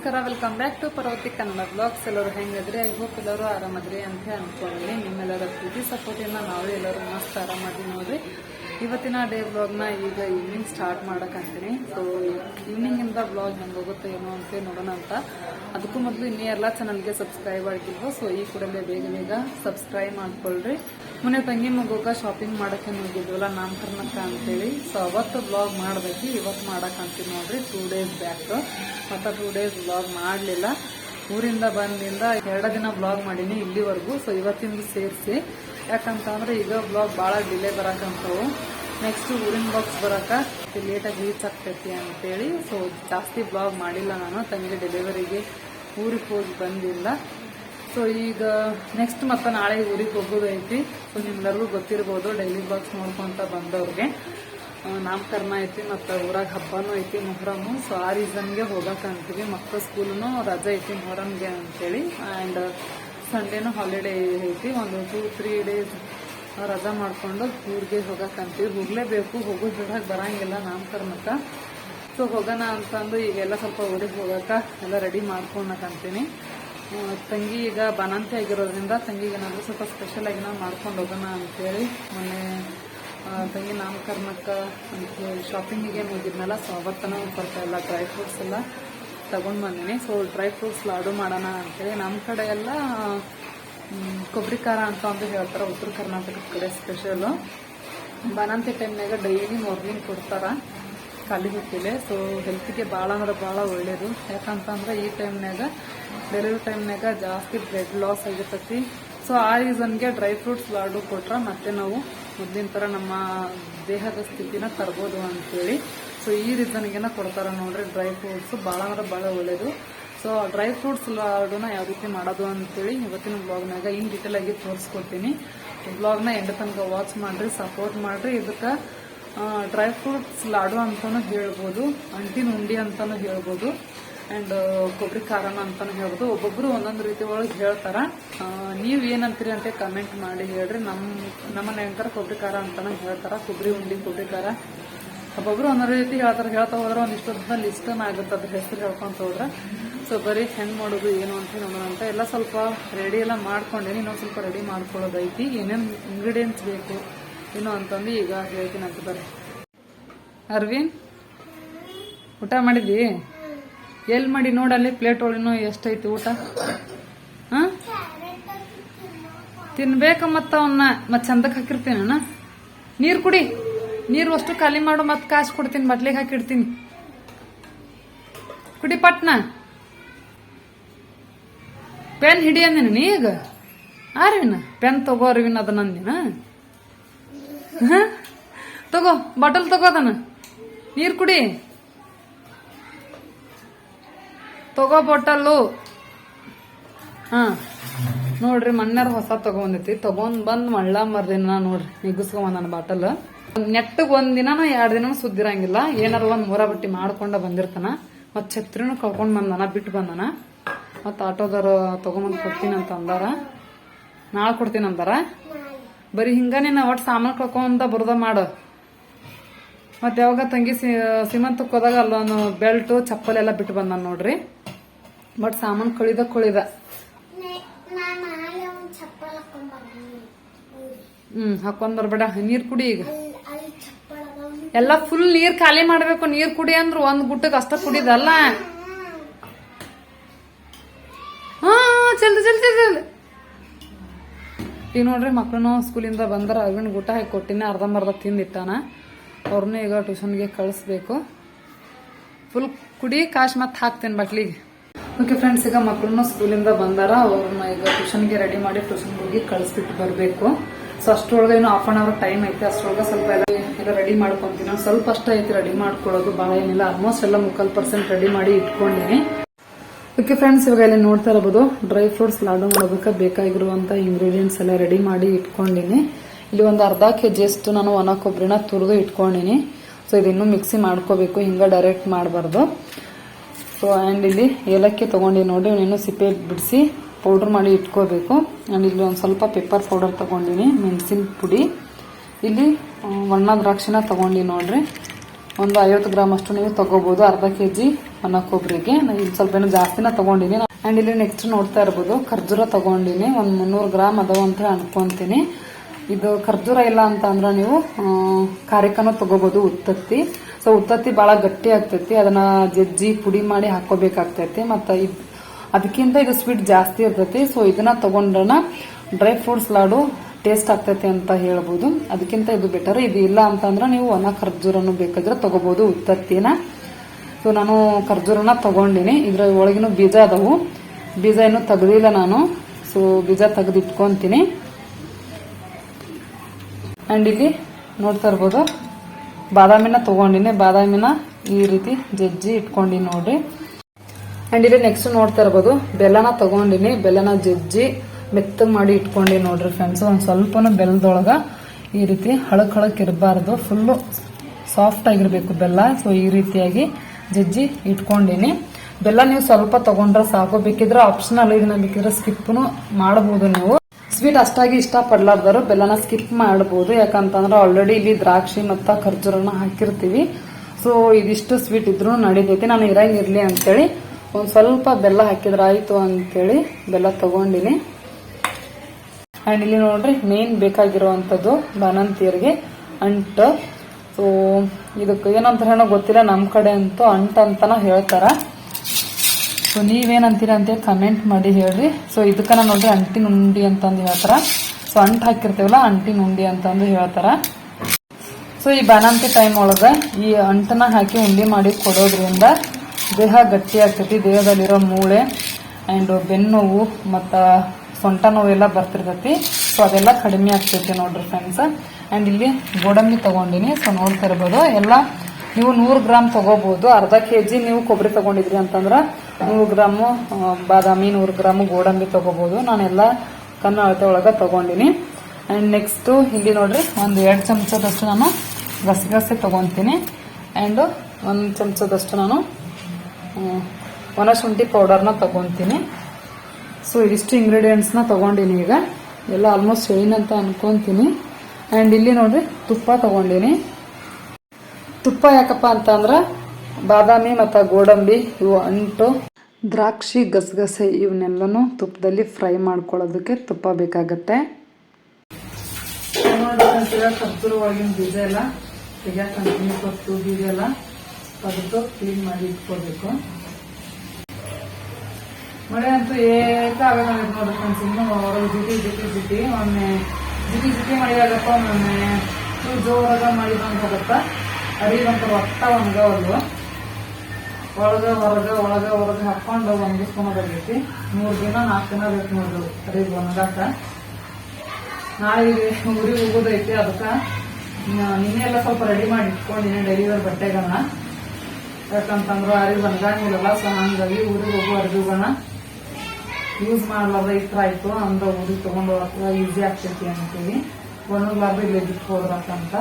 ನಮಸ್ಕಾರ welcome back to Parvathi Kannada blogs ಎಲ್ಲರೂ ಹೆಂಗದ್ರಿ? ಐ ಹೋಪ್ ಎಲ್ಲರೂ ಆರಾಮದ್ರಿ ಅಂತ ಅನ್ಕೊಂಡ್ರಿ ನಿಮ್ಮೆಲ್ಲರ ಪ್ರೀತಿ ಸಪೋರ್ಟಿಂದ ನಾವು ಎಲ್ಲರೂ ಮಸ್ತ್ ಆರಾಮಾಗಿ ನೋಡ್ರಿ. ಇವತ್ತಿನ ಡೇ ಬ್ಲಾಗ್ನ ಈಗ ಈವ್ನಿಂಗ್ ಸ್ಟಾರ್ಟ್ ಮಾಡೋಕ್ಕಂತೀನಿ ಸೊ ಈವ್ನಿಂಗಿಂದ ಬ್ಲಾಗ್ ಹೆಂಗೆ ಹೋಗುತ್ತೆ ಏನೋ ಅಂತ ನೋಡೋಣ ಅಂತ. ಅದಕ್ಕೂ ಮೊದಲು ಇನ್ನೂ ಎಲ್ಲ ಚಾನಲ್ಗೆ ಸಬ್ಸ್ಕ್ರೈಬ್ ಆಗಿಲ್ವೋ ಸೊ ಈ ಕೂಡಲೇ ಬೇಗ ಬೇಗ ಸಬ್ಸ್ಕ್ರೈಬ್ ಮಾಡ್ಕೊಳ್ರಿ. ಮೊನ್ನೆ ತಂಗಿ ಮಗುಗ ಶಾಪಿಂಗ್ ಮಾಡಕ್ಕೆ ಹೋಗಿದ್ವಲ್ಲ ನಾಮಕರಣಕ್ಕ ಅಂತೇಳಿ. ಸೊ ಅವತ್ತು ಬ್ಲಾಗ್ ಮಾಡ್ಬೇಕು. ಇವತ್ತು ಮಾಡಕ್ಕಂತೀನಿ ನೋಡ್ರಿ. ಟೂ ಡೇಸ್ ಬ್ಯಾಕ್ ಮತ್ತು ಟೂ ಡೇಸ್ ಬ್ಲಾಗ್ ಮಾಡಲಿಲ್ಲ. ಊರಿಂದ ಬಂದಿಂದ ಎರಡು ದಿನ ಬ್ಲಾಗ್ ಮಾಡೀನಿ ಇಲ್ಲಿವರೆಗೂ. ಸೊ ಇವತ್ತಿಂದ ಸೇರಿಸಿ. ಯಾಕಂತಂದ್ರೆ ಈಗ ಬ್ಲಾಗ್ ಭಾಳ ಡಿಲೇ ಬರಕಂತವು. ನೆಕ್ಸ್ಟ್ ಊರಿನ ಬಾಕ್ಸ್ ಬರಕ ಲೇಟಾಗಿ ರೀಚ್ ಆಗ್ತೈತಿ ಅಂತೇಳಿ. ಸೊ ಜಾಸ್ತಿ ಬ್ಲಾಗ್ ಮಾಡಿಲ್ಲ ನಾನು. ತಂಗಿ ಡೆಲಿವರಿಗೆ ಊರಿಗೆ ಹೋಗಿ ಬಂದಿಲ್ಲ. ಸೊ ಈಗ ನೆಕ್ಸ್ಟ್ ಮತ್ತೆ ನಾಳೆ ಊರಿಗೆ ಹೋಗೋದೈತಿ. ಸೊ ನಿಮ್ಗೆಲ್ಲರಿಗೂ ಗೊತ್ತಿರ್ಬೋದು ಡೈಲಿ ಬಾಕ್ಸ್ ನೋಡ್ಕೊಂತ ಬಂದವ್ರಿಗೆ. ನಾಮಕರಣ ಐತಿ ಮತ್ತು ಊರಾಗ ಹಬ್ಬನೂ ಐತಿ ಮೊಹರಮ್ಮು ಸೊ ಆ ರೀಸನ್ಗೆ ಹೋಗಕ್ಕೆ ಅಂತೀವಿ. ಮಕ್ಕಳ ಸ್ಕೂಲೂ ರಜೆ ಐತಿ ಮೊಹರಮ್ಗೆ ಅಂತೇಳಿ. ಆ್ಯಂಡ್ ಸಂಡೇನೂ ಹಾಲಿಡೇ ಐತಿ. ಒಂದು ಟೂ ತ್ರೀ ಡೇಸ್ ರಜಾ ಮಾಡಿಕೊಂಡು ಊರಿಗೆ ಹೋಗಕ್ಕೆ ಅಂತೀವಿ. ಹೋಗಲೇಬೇಕು. ಹೋಗೋದು ಬಿಡಕ್ಕೆ ಬರಂಗಿಲ್ಲ ನಾಮಕರಣಕ್ಕೆ ಸೊ ಹೋಗೋಣ ಅಂತಂದು ಈಗೆಲ್ಲ ಸ್ವಲ್ಪ ಊರಿಗೆ ಹೋಗಕ್ಕೆ ಎಲ್ಲ ರೆಡಿ ಮಾಡ್ಕೊಳಕಂತೀನಿ ತಂಗಿ ಈಗ ಬನಂತಿ ಆಗಿರೋದ್ರಿಂದ ತಂಗಿಗೆ ಏನಾದರೂ ಸ್ವಲ್ಪ ಸ್ಪೆಷಲ್ ಆಗಿ ನಾವು ಮಾಡ್ಕೊಂಡು ಹೋಗೋಣ ಅಂತೇಳಿ ಮೊನ್ನೆ ತಂಗಿ ನಾಮಕರಣಕ್ಕೆ ಅಂತೇಳಿ ಶಾಪಿಂಗಿಗೆ ಹೋಗಿದ್ನಲ್ಲ ಸೊ ಅವತ್ತನ ಸ್ವಲ್ಪ ಎಲ್ಲ ಡ್ರೈ ಫ್ರೂಟ್ಸ್ ಎಲ್ಲ ತಗೊಂಡು ಬಂದೀನಿ. ಸೊ ಡ್ರೈ ಫ್ರೂಟ್ಸ್ ಲಾಡು ಮಾಡೋಣ ಅಂತೇಳಿ ನಮ್ಮ ಕಡೆ ಎಲ್ಲ ಕೊಬ್ಬರಿ ಖಾರ ಅಂತ ಒಂದು ಹೇಳ್ತಾರೆ, ಉತ್ತರ ಕರ್ನಾಟಕದ ಕಡೆ ಸ್ಪೆಷಲು ಬನಂತಿ ಟೈಮ್ನಾಗ ಡೈಲಿ ಮಾರ್ನಿಂಗ್ ಕೊಡ್ತಾರೆ ಖಾಲಿ ಹೊತ್ತಿಲೆ ಸೊ ಹೆಲ್ತಿಗೆ ಭಾಳ ಅಂದ್ರೆ ಭಾಳ ಒಳ್ಳೆಯದು ಯಾಕಂತಂದ್ರೆ ಈ ಟೈಮ್ನಾಗ ಡೆಲಿವರಿ ಟೈಮ್ನಾಗ ಜಾಸ್ತಿ ಬ್ಲಡ್ ಲಾಸ್ ಆಗಿರ್ತೈತಿ. ಸೊ ಆ ರೀಸನ್ಗೆ ಡ್ರೈ ಫ್ರೂಟ್ಸ್ ಲಾಡು ಕೊಟ್ರೆ ಮತ್ತೆ ನಾವು ಮೊದಲಿನ ಥರ ನಮ್ಮ ದೇಹದ ಸ್ಥಿತಿನ ತರ್ಬೋದು ಅಂತೇಳಿ. ಸೊ ಈ ರೀಸನ್ಗೆನ ಕೊಡ್ತಾರೆ ನೋಡ್ರಿ ಡ್ರೈ ಫ್ರೂಟ್ಸ್ ಭಾಳ ಅಂದ್ರೆ ಭಾಳ ಒಳ್ಳೆಯದು ಸೊ ಡ್ರೈ ಫ್ರೂಟ್ಸ್ ಲಾಡುನ ಯಾವ ರೀತಿ ಮಾಡೋದು ಅಂತೇಳಿ ಇವತ್ತಿನ ಬ್ಲಾಗ್ನಾಗ ಇನ್ ಡೀಟೇಲ್ ಆಗಿ ತೋರಿಸ್ಕೊಡ್ತೀನಿ. ಬ್ಲಾಗ್ನ ಎಂಡ ತನಕ ವಾಚ್ ಮಾಡಿರಿ ಸಪೋರ್ಟ್ ಮಾಡಿರಿ. ಇದಕ್ಕೆ ಡ್ರೈ ಫ್ರೂಟ್ಸ್ ಲಾಡು ಅಂತಲೂ ಹೇಳ್ಬೋದು ಅಂಟಿನ ಉಂಡಿ ಅಂತಲೂ ಹೇಳ್ಬೋದು. ಅಂಡ್ ಕೊಬ್ಬರಿ ಖಾರನ ಅಂತಾನು ಹೇಳ್ಬೋದು. ಒಬ್ಬೊಬ್ರು ಒಂದೊಂದು ರೀತಿ ಒಳಗೆ ಹೇಳ್ತಾರ. ನೀವು ಏನಂತೀರಿ ಅಂತ ಕಮೆಂಟ್ ಮಾಡಿ ಹೇಳ್ರಿ. ನಮ್ಮ ನಮ್ಮ ನೆಂಕರ ಕೊಬ್ಬರಿ ಖಾರ ಅಂತಾನು ಹೇಳ್ತಾರ. ಕೊಬ್ಬರಿ ಉಂಡಿ ಕೊಬ್ಬರಿ ಖಾರ. ಒಬ್ಬೊಬ್ರು ಒಂದೊಂದು ರೀತಿ ಹೇಳ್ತಾರೆ. ಹೇಳ್ತಾ ಹೋದ್ರೆ ಒಂದಿಷ್ಟು ಲಿಸ್ಟನ್ ಆಗುತ್ತೆ. ಅದ್ರ ಹೆಸರು ಹೇಳ್ಕೊಂತ ಹೋದ್ರೆ. ಸೊ ಬರೀ ಹೆಂಗ್ ಮಾಡೋದು, ಏನು ಅಂತ ನೋಡೋಣ ಅಂತ. ಎಲ್ಲ ಸ್ವಲ್ಪ ರೆಡಿ ಎಲ್ಲ ಮಾಡ್ಕೊಂಡೇನಿ. ಇನ್ನೊಂದು ಸ್ವಲ್ಪ ರೆಡಿ ಮಾಡ್ಕೊಳ್ಳೋದೈತಿ. ಏನೇನು ಇಂಗ್ರೀಡಿಯೆಂಟ್ಸ್ ಬೇಕು, ಏನು ಅಂತಂದು ಈಗ ಹೇಳ್ತೀನಿ ಅಂತ ಬರ್ರಿ. ಅರ್ವಿನ್ ಊಟ ಮಾಡಿದ್ದಿ? ಎಲ್ಲಿ ಮಾಡಿ ನೋಡಲ್ಲಿ ಪ್ಲೇಟ್ ಒಳಗಿನೂ ಎಷ್ಟೈತಿ ಊಟ? ಹಾಂ? ತಿನ್ಬೇಕ ಮತ್ತ ಅವನ್ನ ಮತ್ ಚಂದಕ್ಕೆ ಹಾಕಿರ್ತೀನಿ ನೀರ್ ಕುಡಿ. ನೀರು ಅಷ್ಟು ಖಾಲಿ ಮಾಡು ಮತ್ ಕಾಸು ಕೊಡ್ತೀನಿ, ಬಟ್ಲಿಗೆ ಹಾಕಿಡ್ತೀನಿ. ಕುಡಿ ಪಟ್ನ. ಪೆನ್ ಹಿಡಿ ಅಂದಿನ ನೀ ಈಗ? ಪೆನ್ ತಗೋ ಅರವಿನ ಅದ ಅಂದಿನ? ತಗೋ, ಬಾಟಲ್ ತಗೋದನ ನೀರ್ ಕುಡಿ. ತಗೋ ಬೊಟ್ಟಲ್ಲು. ಹಾ, ನೋಡ್ರಿ ಮಣ್ಣಾರ ಹೊಸ ತಗೊಂಡೈತಿ ತಗೊಂಡ್ ಬಂದ್ ಮಳ್ಳ ಮರ್ದಿನ ನೋಡ್ರಿ ನಿಗಿಸ್ಕೊಂಡ್ ನನ್ನ ಬಾಟಲ್. ನೆಟ್ಟಗ್ ಒಂದ್ ಎರಡು ಎರಡ್ ದಿನ ಸುದ್ದಿರಂಗಿಲ್ಲ. ಏನಾರ ಒಂದ್ ಮೂರ ಬಟ್ಟಿ ಮಾಡ್ಕೊಂಡ ಬಂದಿರ್ತಾನ. ಮತ್ ಛತ್ರಿನೂ ಕಳ್ಕೊಂಡ್ ಬಂದನ ಬಿಟ್ಟು ಬಂದಾನ. ಮತ್ ಆಟೋದವ್ರು ತಗೊಂಬಂದ್ ಕೊಡ್ತೀನಿ ಅಂತ ಅಂದಾರ. ನಾಳೆ ಕೊಡ್ತೀನಿ ಅಂದಾರ. ಬರೀ ಹಿಂಗಾನೇ ನಾ ಒಟ್ಟು ಸಾಮಾನು ಕಳ್ಕೊಂಡ ಬರೋದ ಮಾಡು. ಮತ್ತೆ ಯಾವಾಗ ತಂಗಿ ಸೀಮಂತಕ್ಕೆ ಹೋದಾಗ ಅಲ್ಲೊಂದು ಬೆಲ್ಟು ಚಪ್ಪಲ್ ಎಲ್ಲ ಬಿಟ್ಟು ಬಂದ ನೋಡ್ರಿ. ಬಟ್ ಸಾಮಾನು ಕಳಿದ ಕಳಿದ. ಹ್ಮ್ ಹಾಕೊಂಡ್ ಬರ್ಬೇಡ. ನೀರ್ ಕುಡಿ ಈಗ. ಎಲ್ಲ ಫುಲ್ ನೀರ್ ಖಾಲಿ ಮಾಡ್ಬೇಕು. ನೀರ್ ಕುಡಿ ಅಂದ್ರ ಒಂದ್ ಗುಟ್ಟಕ್ ಅಷ್ಟ ಕುಡಿದಲ್ಲ. ಹಾ ಜಲ್ದಿ ಜಲ್ದಿ ಜಲ್ದಿ ಜಲ್ದಿ ಈಗ ನೋಡ್ರಿ ಮಕ್ಳು ಸ್ಕೂಲಿಂದ ಬಂದ್ರ ಅವಿನ ಗುಟ್ಟ ಹಾಕಿ ಕೊಟ್ಟಿನ. ಅರ್ಧಂಬರ್ಧ ತಿಂದಿಟ್ಟಾನ. ಅವ್ರನ್ನೂ ಈಗ ಟ್ಯೂಷನ್ಗೆ ಕಳಿಸ್ಬೇಕು. ಫುಲ್ ಕುಡಿ, ಕಾಶ್ ಮತ್ತೆ ಹಾಕ್ತೇನೆ ಬಟ್ಲಿಗೆ ಓಕೆ ಫ್ರೆಂಡ್ಸ್ ಈಗ ಮಕ್ಕಳನ್ನು ಸ್ಕೂಲಿಂದ ಬಂದಾರ. ಅವ್ರನ್ನ ಈಗ ಟ್ಯೂಷನ್ಗೆ ರೆಡಿ ಮಾಡಿ ಟ್ಯೂಷನ್ಗೆ ಹೋಗಿ ಕಳಿಸ್ಬಿಟ್ಟು ಬರಬೇಕು. ಸೊ ಅಷ್ಟರೊಳಗೆ ಏನು ಹಾಫ್ ಆನ್ ಅವರ್ ಟೈಮ್ ಐತೆ. ಅಷ್ಟರೊಳಗೆ ಸ್ವಲ್ಪ ಎಲ್ಲ ಎಲ್ಲ ರೆಡಿ ಮಾಡ್ಕೊತೀನಿ. ಸ್ವಲ್ಪ ಅಷ್ಟ ಐತಿ ರೆಡಿ ಮಾಡ್ಕೊಳ್ಳೋದು. ಭಾಳ ಏನಿಲ್ಲ. ಆಲ್ಮೋಸ್ಟ್ ಎಲ್ಲ ಮುಕ್ಕಾಲು ಪರ್ಸೆಂಟ್ ರೆಡಿ ಮಾಡಿ ಇಟ್ಕೊಂಡಿನಿ. ಓಕೆ ಫ್ರೆಂಡ್ಸ್ ಇವಾಗ ಇಲ್ಲಿ ನೋಡ್ತಾ ಇರಬಹುದು ಡ್ರೈ ಫ್ರೂಟ್ಸ್ ಲಾಡು ಮಾಡೋದಕ್ಕೆ ಬೇಕಾಗಿರುವಂತ ಇಂಗ್ರೀಡಿಯೆಂಟ್ಸ್ ಎಲ್ಲ ರೆಡಿ ಮಾಡಿ ಇಟ್ಕೊಂಡಿನಿ. ಇಲ್ಲಿ ಒಂದು ಅರ್ಧ ಕೆ ಅಷ್ಟು ನಾನು ಒಣ ಕೊಬ್ಬರಿನ ತುರಿದು ಇಟ್ಕೊಂಡಿನಿ. ಸೊ ಇದನ್ನು ಮಿಕ್ಸಿ ಮಾಡ್ಕೋಬೇಕು. ಹಿಂಗೆ ಡೈರೆಕ್ಟ್ ಮಾಡಬಾರ್ದು. ಸೊ ಆ್ಯಂಡ್ ಇಲ್ಲಿ ಏಲಕ್ಕಿ ತೊಗೊಂಡು ನೋಡಿ ಇನ್ನೂ ಸಿಪ್ಪೆ ಬಿಡಿಸಿ ಪೌಡ್ರ್ ಮಾಡಿ ಇಟ್ಕೋಬೇಕು. ಆ್ಯಂಡ್ ಇಲ್ಲಿ ಒಂದು ಸ್ವಲ್ಪ ಪೆಪ್ಪರ್ ಪೌಡರ್ ತೊಗೊಂಡಿನಿ, ಮೆಣಸಿನ ಪುಡಿ. ಇಲ್ಲಿ ಒಣ ದ್ರಾಕ್ಷಿನ ತೊಗೊಂಡು ನೋಡ್ರಿ. ಒಂದು ಐವತ್ತು ಗ್ರಾಮ್ ಅಷ್ಟು ನೀವು ತೊಗೋಬೋದು, ಅರ್ಧ ಕೆ ಜಿ ಒಣ ಕೊಬ್ಬರಿಗೆ. ನಾನು ಇಲ್ಲಿ ಸ್ವಲ್ಪ ಏನೋ ಜಾಸ್ತಿನ ತೊಗೊಂಡಿನಿ. ಆ್ಯಂಡ್ ಇಲ್ಲಿ ನೆಕ್ಸ್ಟ್ ನೋಡ್ತಾ ಇರ್ಬೋದು, ಖರ್ಜೂರ ತಗೊಂಡಿನಿ. ಒಂದು ಮುನ್ನೂರು ಗ್ರಾಮ್ ಅದಾವ ಅಂತ ಅನ್ಕೊಂತೀನಿ. ಇದು ಖರ್ಜೂರ ಇಲ್ಲ ಅಂತ ಅಂದ್ರೆ ನೀವು ಕಾರ್ಯಕ್ರಮ ತಗೋಬಹುದು ಉತ್ತತ್ತಿ. ಸೊ ಉತ್ತತ್ತಿ ಭಾಳ ಗಟ್ಟಿ ಆಗ್ತೈತಿ. ಅದನ್ನ ಜಜ್ಜಿ ಪುಡಿ ಮಾಡಿ ಹಾಕೋಬೇಕಾಗ್ತೈತಿ ಮತ್ತು ಅದಕ್ಕಿಂತ ಇದು ಸ್ವೀಟ್ ಜಾಸ್ತಿ ಇರ್ತೈತಿ. ಸೊ ಇದನ್ನ ತಗೊಂಡ್ರನ ಡ್ರೈ ಫ್ರೂಟ್ಸ್ ಲಾಡು ಟೇಸ್ಟ್ ಆಗ್ತೈತಿ ಅಂತ ಹೇಳ್ಬೋದು. ಅದಕ್ಕಿಂತ ಇದು ಬೆಟರ್ ಇದು ಇಲ್ಲ ಅಂತಂದ್ರೆ ನೀವು ಒಣ ಖರ್ಜೂರನು ಬೇಕಾದ್ರೆ ತಗೋಬಹುದು ಉತ್ತತ್ತಿನ. ಸೊ ನಾನು ಖರ್ಜೂರನ ತಗೊಂಡಿನಿ. ಇದ್ರ ಒಳಗಿನ ಬೀಜ ಅದಾವು. ಬೀಜ ಏನು ತೆಗ್ದಿಲ್ಲ ನಾನು. ಸೊ ಬೀಜ ತೆಗೆದು ಇಟ್ಕೊಂತೀನಿ ಆ್ಯಂಡ್ ಇಲ್ಲಿ ನೋಡ್ತಾ ಇರ್ಬೋದು, ಬಾದಾಮಿನ ತಗೊಂಡಿನಿ. ಬಾದಾಮಿನ ಈ ರೀತಿ ಜಜ್ಜಿ ಇಟ್ಕೊಂಡಿನಿ ನೋಡ್ರಿ ಆ್ಯಂಡ್ ಇಲ್ಲಿ ನೆಕ್ಸ್ಟ್ ನೋಡ್ತಾ ಇರ್ಬೋದು, ಬೆಲ್ಲನ ತಗೊಂಡಿನಿ. ಬೆಲ್ಲನ ಜಜ್ಜಿ ಮೆತ್ತಗೆ ಮಾಡಿ ಇಟ್ಕೊಂಡಿ ನೋಡ್ರಿ ಫ್ರೆಂಡ್ಸ್ ಒಂದು ಸ್ವಲ್ಪನೂ ಬೆಲ್ಲದೊಳಗೆ ಈ ರೀತಿ ಹಳಕ್ ಹಳಕ್ ಇರಬಾರ್ದು. ಫುಲ್ಲು ಸಾಫ್ಟ್ ಆಗಿರಬೇಕು ಬೆಲ್ಲ. ಸೊ ಈ ರೀತಿಯಾಗಿ ಜಜ್ಜಿ ಇಟ್ಕೊಂಡಿನಿ. ಬೆಲ್ಲ ನೀವು ಸ್ವಲ್ಪ ತಗೊಂಡ್ರೆ ಸಾಕು. ಬೇಕಿದ್ರೆ ಆಪ್ಷನಲ್ ಇದನ್ನ ಬೇಕಿದ್ರೆ ಸ್ಕಿಪ್ನು ಮಾಡಬಹುದು ನೀವು. ಸ್ವೀಟ್ ಅಷ್ಟಾಗಿ ಇಷ್ಟ ಪಡ್ಲಾರ್ದರು ಬೆಲ್ಲನ ಸ್ಕಿಪ್ ಮಾಡಬಹುದು ಯಾಕಂತಂದ್ರೆ ಆಲ್ರೆಡಿ ಇಲ್ಲಿ ದ್ರಾಕ್ಷಿ ಮತ್ತು ಖರ್ಜೂರನ ಹಾಕಿರ್ತೀವಿ. ಸೊ ಇದಿಷ್ಟು ಸ್ವೀಟ್ ಇದ್ರೂ ನಡೀತೈತಿ. ನಾನು ಇರಂಗಿರಲಿ ಅಂತೇಳಿ ಒಂದು ಸ್ವಲ್ಪ ಬೆಲ್ಲ ಹಾಕಿದ್ರೆ ಆಯ್ತು ಅಂತೇಳಿ ಬೆಲ್ಲ ತಗೊಂಡಿನಿ. ಆ್ಯಂಡ್ ಇಲ್ಲಿ ನೋಡ್ರಿ ಮೇನ್ ಬೇಕಾಗಿರುವಂಥದ್ದು ಬನಂತಿಯರಿಗೆ ಅಂಟು. ಸೊ ಇದಕ್ಕೆ ಏನಂತ ಹೇಳೋ ಗೊತ್ತಿಲ್ಲ. ನಮ್ಮ ಕಡೆ ಅಂತೂ ಅಂಟ್ ಅಂತಾನ ಹೇಳ್ತಾರ. ಸೊ ನೀವೇನಂತೀರ ಅಂತೇಳಿ ಕಮೆಂಟ್ ಮಾಡಿ ಹೇಳ್ರಿ. ಸೊ ಇದಕ್ಕೆ ನಾನು ನೋಡ್ರಿ ಅಂಟಿನ ಉಂಡಿ ಅಂತಂದು ಹೇಳ್ತಾರ. ಸೊ ಅಂಟು ಹಾಕಿರ್ತೀವಲ್ಲ ಅಂಟಿನ ಉಂಡಿ ಅಂತಂದು ಹೇಳ್ತಾರ. ಸೊ ಈ ಬಾಣಂತಿ ಟೈಮ್ ಒಳಗೆ ಈ ಅಂಟನ್ನ ಹಾಕಿ ಉಂಡಿ ಮಾಡಿ ಕೊಡೋದ್ರಿಂದ ದೇಹ ಗಟ್ಟಿ ಆಗ್ತೈತಿ. ದೇಹದಲ್ಲಿರೋ ಮೂಳೆ ಆ್ಯಂಡ್ ಬೆನ್ನೋವು ಮತ್ತು ಸೊಂಟ ನೋವೆಲ್ಲ ಬರ್ತಿರ್ತೈತಿ. ಸೊ ಅದೆಲ್ಲ ಕಡಿಮೆ ಆಗ್ತೈತಿ ನೋಡ್ರಿ ಫ್ರೆಂಡ್ಸ್ ಆ್ಯಂಡ್ ಇಲ್ಲಿ ಗೋಡಂಬಿ ತಗೊಂಡಿನಿ. ಸೊ ನೋಡ್ತಾ ಇರ್ಬೋದು. ಎಲ್ಲ ನೀವು ನೂರು ಗ್ರಾಮ್ ತಗೋಬಹುದು ಅರ್ಧ ಕೆ ಜಿ ನೀವು ಕೊಬ್ಬರಿ ತಗೊಂಡಿದ್ರಿ ಅಂತಂದ್ರೆ ನೂರು ಗ್ರಾಮು ಬಾದಾಮಿ ನೂರು ಗ್ರಾಮು ಗೋಡಂಬಿ ತಗೋಬಹುದು ನಾನೆಲ್ಲ ಕಣ್ಣು ಅಳತೆ ಒಳಗೆ ತಗೊಂಡಿನಿ. ಆ್ಯಂಡ್ ನೆಕ್ಸ್ಟು ಇಲ್ಲಿ ನೋಡ್ರಿ, ಒಂದು ಎರಡು ಚಮಚದಷ್ಟು ನಾನು ಗಸಗಸೆ ತಗೊತೀನಿ. ಆ್ಯಂಡ್ ಒಂದು ಚಮಚದಷ್ಟು ನಾನು ಒಣಶುಂಠಿ ಒಣ ಶುಂಠಿ ಪೌಡರ್ನ ತಗೊತೀನಿ ಸೊ ಇಷ್ಟು ಇಂಗ್ರೀಡಿಯೆಂಟ್ಸ್ನ ತಗೊಂಡಿನಿ ಈಗ. ಎಲ್ಲ ಆಲ್ಮೋಸ್ಟ್ ಅಂತ ಅನ್ಕೊಂತೀನಿ. ಆ್ಯಂಡ್ ಇಲ್ಲಿ ನೋಡ್ರಿ, ತುಪ್ಪ ತಗೊಂಡಿನಿ. ತುಪ್ಪ ಯಾಕಪ್ಪ ಅಂತ ಅಂದ್ರೆ ಬಾದಾಮಿ ಮತ್ತು ಗೋಡಂಬಿ, ಇವು ಅಂಟು, ದ್ರಾಕ್ಷಿ, ಗಸಗಸೆ ಇವನ್ನೆಲ್ಲನೂ ತುಪ್ಪದಲ್ಲಿ ಫ್ರೈ ಮಾಡ್ಕೊಳ್ಳೋದಕ್ಕೆ ತುಪ್ಪ ಬೇಕಾಗತ್ತೆ. ಕರ್ತೂರು ಒಳಗಿನ ಬೀಜ ಎಲ್ಲ ತೆಗಿಯಾಕಂತೀನಿ ಕೊಟ್ಟು ಬೀಜ ಎಲ್ಲ ತೆಗೆದು ಕ್ಲೀನ್ ಮಾಡಿ ಇಟ್ಕೋಬೇಕು ಮಳೆ ಅಂತೂ ಏಕ ಆಗಲ್ಲ ನೋಡ್ರಿ ಫ್ರೆಂಡ್ಸ್. ಇನ್ನು ಹೊರಗೆ ಜಿಟಿ ಜಿಟಿ ಜಿಟಿ. ಒಮ್ಮೆ ಜಿಟಿ ಜಿಟಿ ಮಳೆ ಆಗಪ್ಪ ಒಮ್ಮೆ ಜೋರಾಗ ಮಳೆ ಬಂದು ಹೋಗುತ್ತಾ? ಅರಿವಂತ ಒಟ್ಟ ಒಣಗವಲ್ವ ಒಳಗ, ಹೊರಗ ಒಳಗ, ಹೊರಗ ಹಾಕೊಂಡು ಒಣಗಿಸ್ಕೊಂಡು ಬರ್ತೈತಿ ಮೂರು ದಿನ ನಾಲ್ಕು ದಿನ ಬೇಕು ನೋಡ್ರಿ ಅರಿವು ಒಣಗಾಕ ನಾಳೆ ಊರಿಗೆ ಹೋಗೋದೈತಿ ಅದಕ್ಕೆ ನಿನ್ನೆ ಎಲ್ಲ ಸ್ವಲ್ಪ ರೆಡಿ ಮಾಡಿ ಇಟ್ಕೊಂಡಿನಿ ಡೆಲಿವರಿ ಬಟ್ಟೆಗಳನ್ನ ಯಾಕಂತಂದ್ರೆ ಅರಿ ಒಣಗಂಗಿಲ್ಲಲ್ಲ ಸೊ ಹಂಗಾಗಿ ಊರಿಗೆ ಹೋಗೋ ಅರಿವುಗಳನ್ನ ಯೂಸ್ ಮಾಡ್ಲಾರ್ದ ಥರ ಆಯ್ತು. ಅಂದ್ರೆ ಉರಿ ತಗೊಂಡು ಹೋಗಕ್ಕೆ ಈಸಿ ಆಗ್ತೈತಿ ಅಂತೀವಿ ಒಣಗ್ಲಾರ್ದು ಇಲ್ಲಿ ಬಿಟ್ಕೋದ್ರಕ್ಕಂತ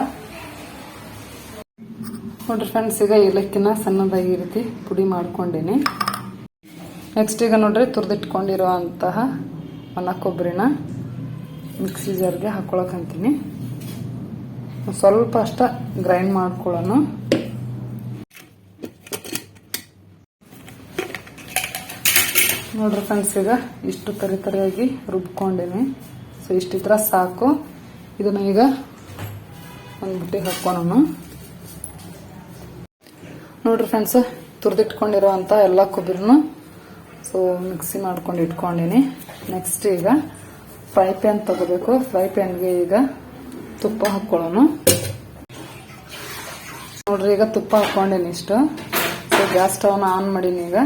ನೋಡ್ರಿ ಫ್ರೆಂಡ್ಸ್ ಈಗ ಏಲಕ್ಕಿನ ಸಣ್ಣದಾಗಿ ರೀತಿ ಪುಡಿ ಮಾಡ್ಕೊಂಡೀನಿ. ನೆಕ್ಸ್ಟ್ ಈಗ ನೋಡ್ರಿ ತುರಿದಿಟ್ಕೊಂಡಿರೋ ಅಂತಹ ಒಣ ಕೊಬ್ಬರಿನ ಮಿಕ್ಸಿ ಜಾರ್ಗೆ ಹಾಕೊಳಕಂತೀನಿ ಸ್ವಲ್ಪ ಅಷ್ಟ ಗ್ರೈಂಡ್ ಮಾಡ್ಕೊಳ್ಳೋಣ. ನೋಡ್ರಿ ಫ್ರೆಂಡ್ಸ್ ಈಗ ಇಷ್ಟು ತರಿ ತರಿಯಾಗಿ ರುಬ್ಕೊಂಡೀನಿ. ಸೊ ಇಷ್ಟಿದ್ರ ಸಾಕು. ಇದನ್ನ ಈಗ ಒಂದು ಬುಟ್ಟಿಗೆ ಹಾಕ್ಕೊಳ್ಳೋಣ ನೋಡ್ರಿ ಫ್ರೆಂಡ್ಸ್ ತುರಿದಿಟ್ಕೊಂಡಿರೋ ಅಂಥ ಎಲ್ಲ ಕೊಬ್ಬರಿನೂ ಸೊ ಮಿಕ್ಸಿ ಮಾಡ್ಕೊಂಡು ಇಟ್ಕೊಂಡಿನಿ. ನೆಕ್ಸ್ಟ್ ಈಗ ಫ್ರೈ ಪ್ಯಾನ್ ತಗೋಬೇಕು. ಫ್ರೈ ಪ್ಯಾನ್ಗೆ ಈಗ ತುಪ್ಪ ಹಾಕ್ಕೊಳ್ಳೋಣ ನೋಡ್ರಿ, ಈಗ ತುಪ್ಪ ಹಾಕ್ಕೊಂಡಿನಿ ಇಷ್ಟು. ಸೊ ಗ್ಯಾಸ್ ಸ್ಟವ್ನ ಆನ್ ಮಾಡೀನಿ ಈಗ.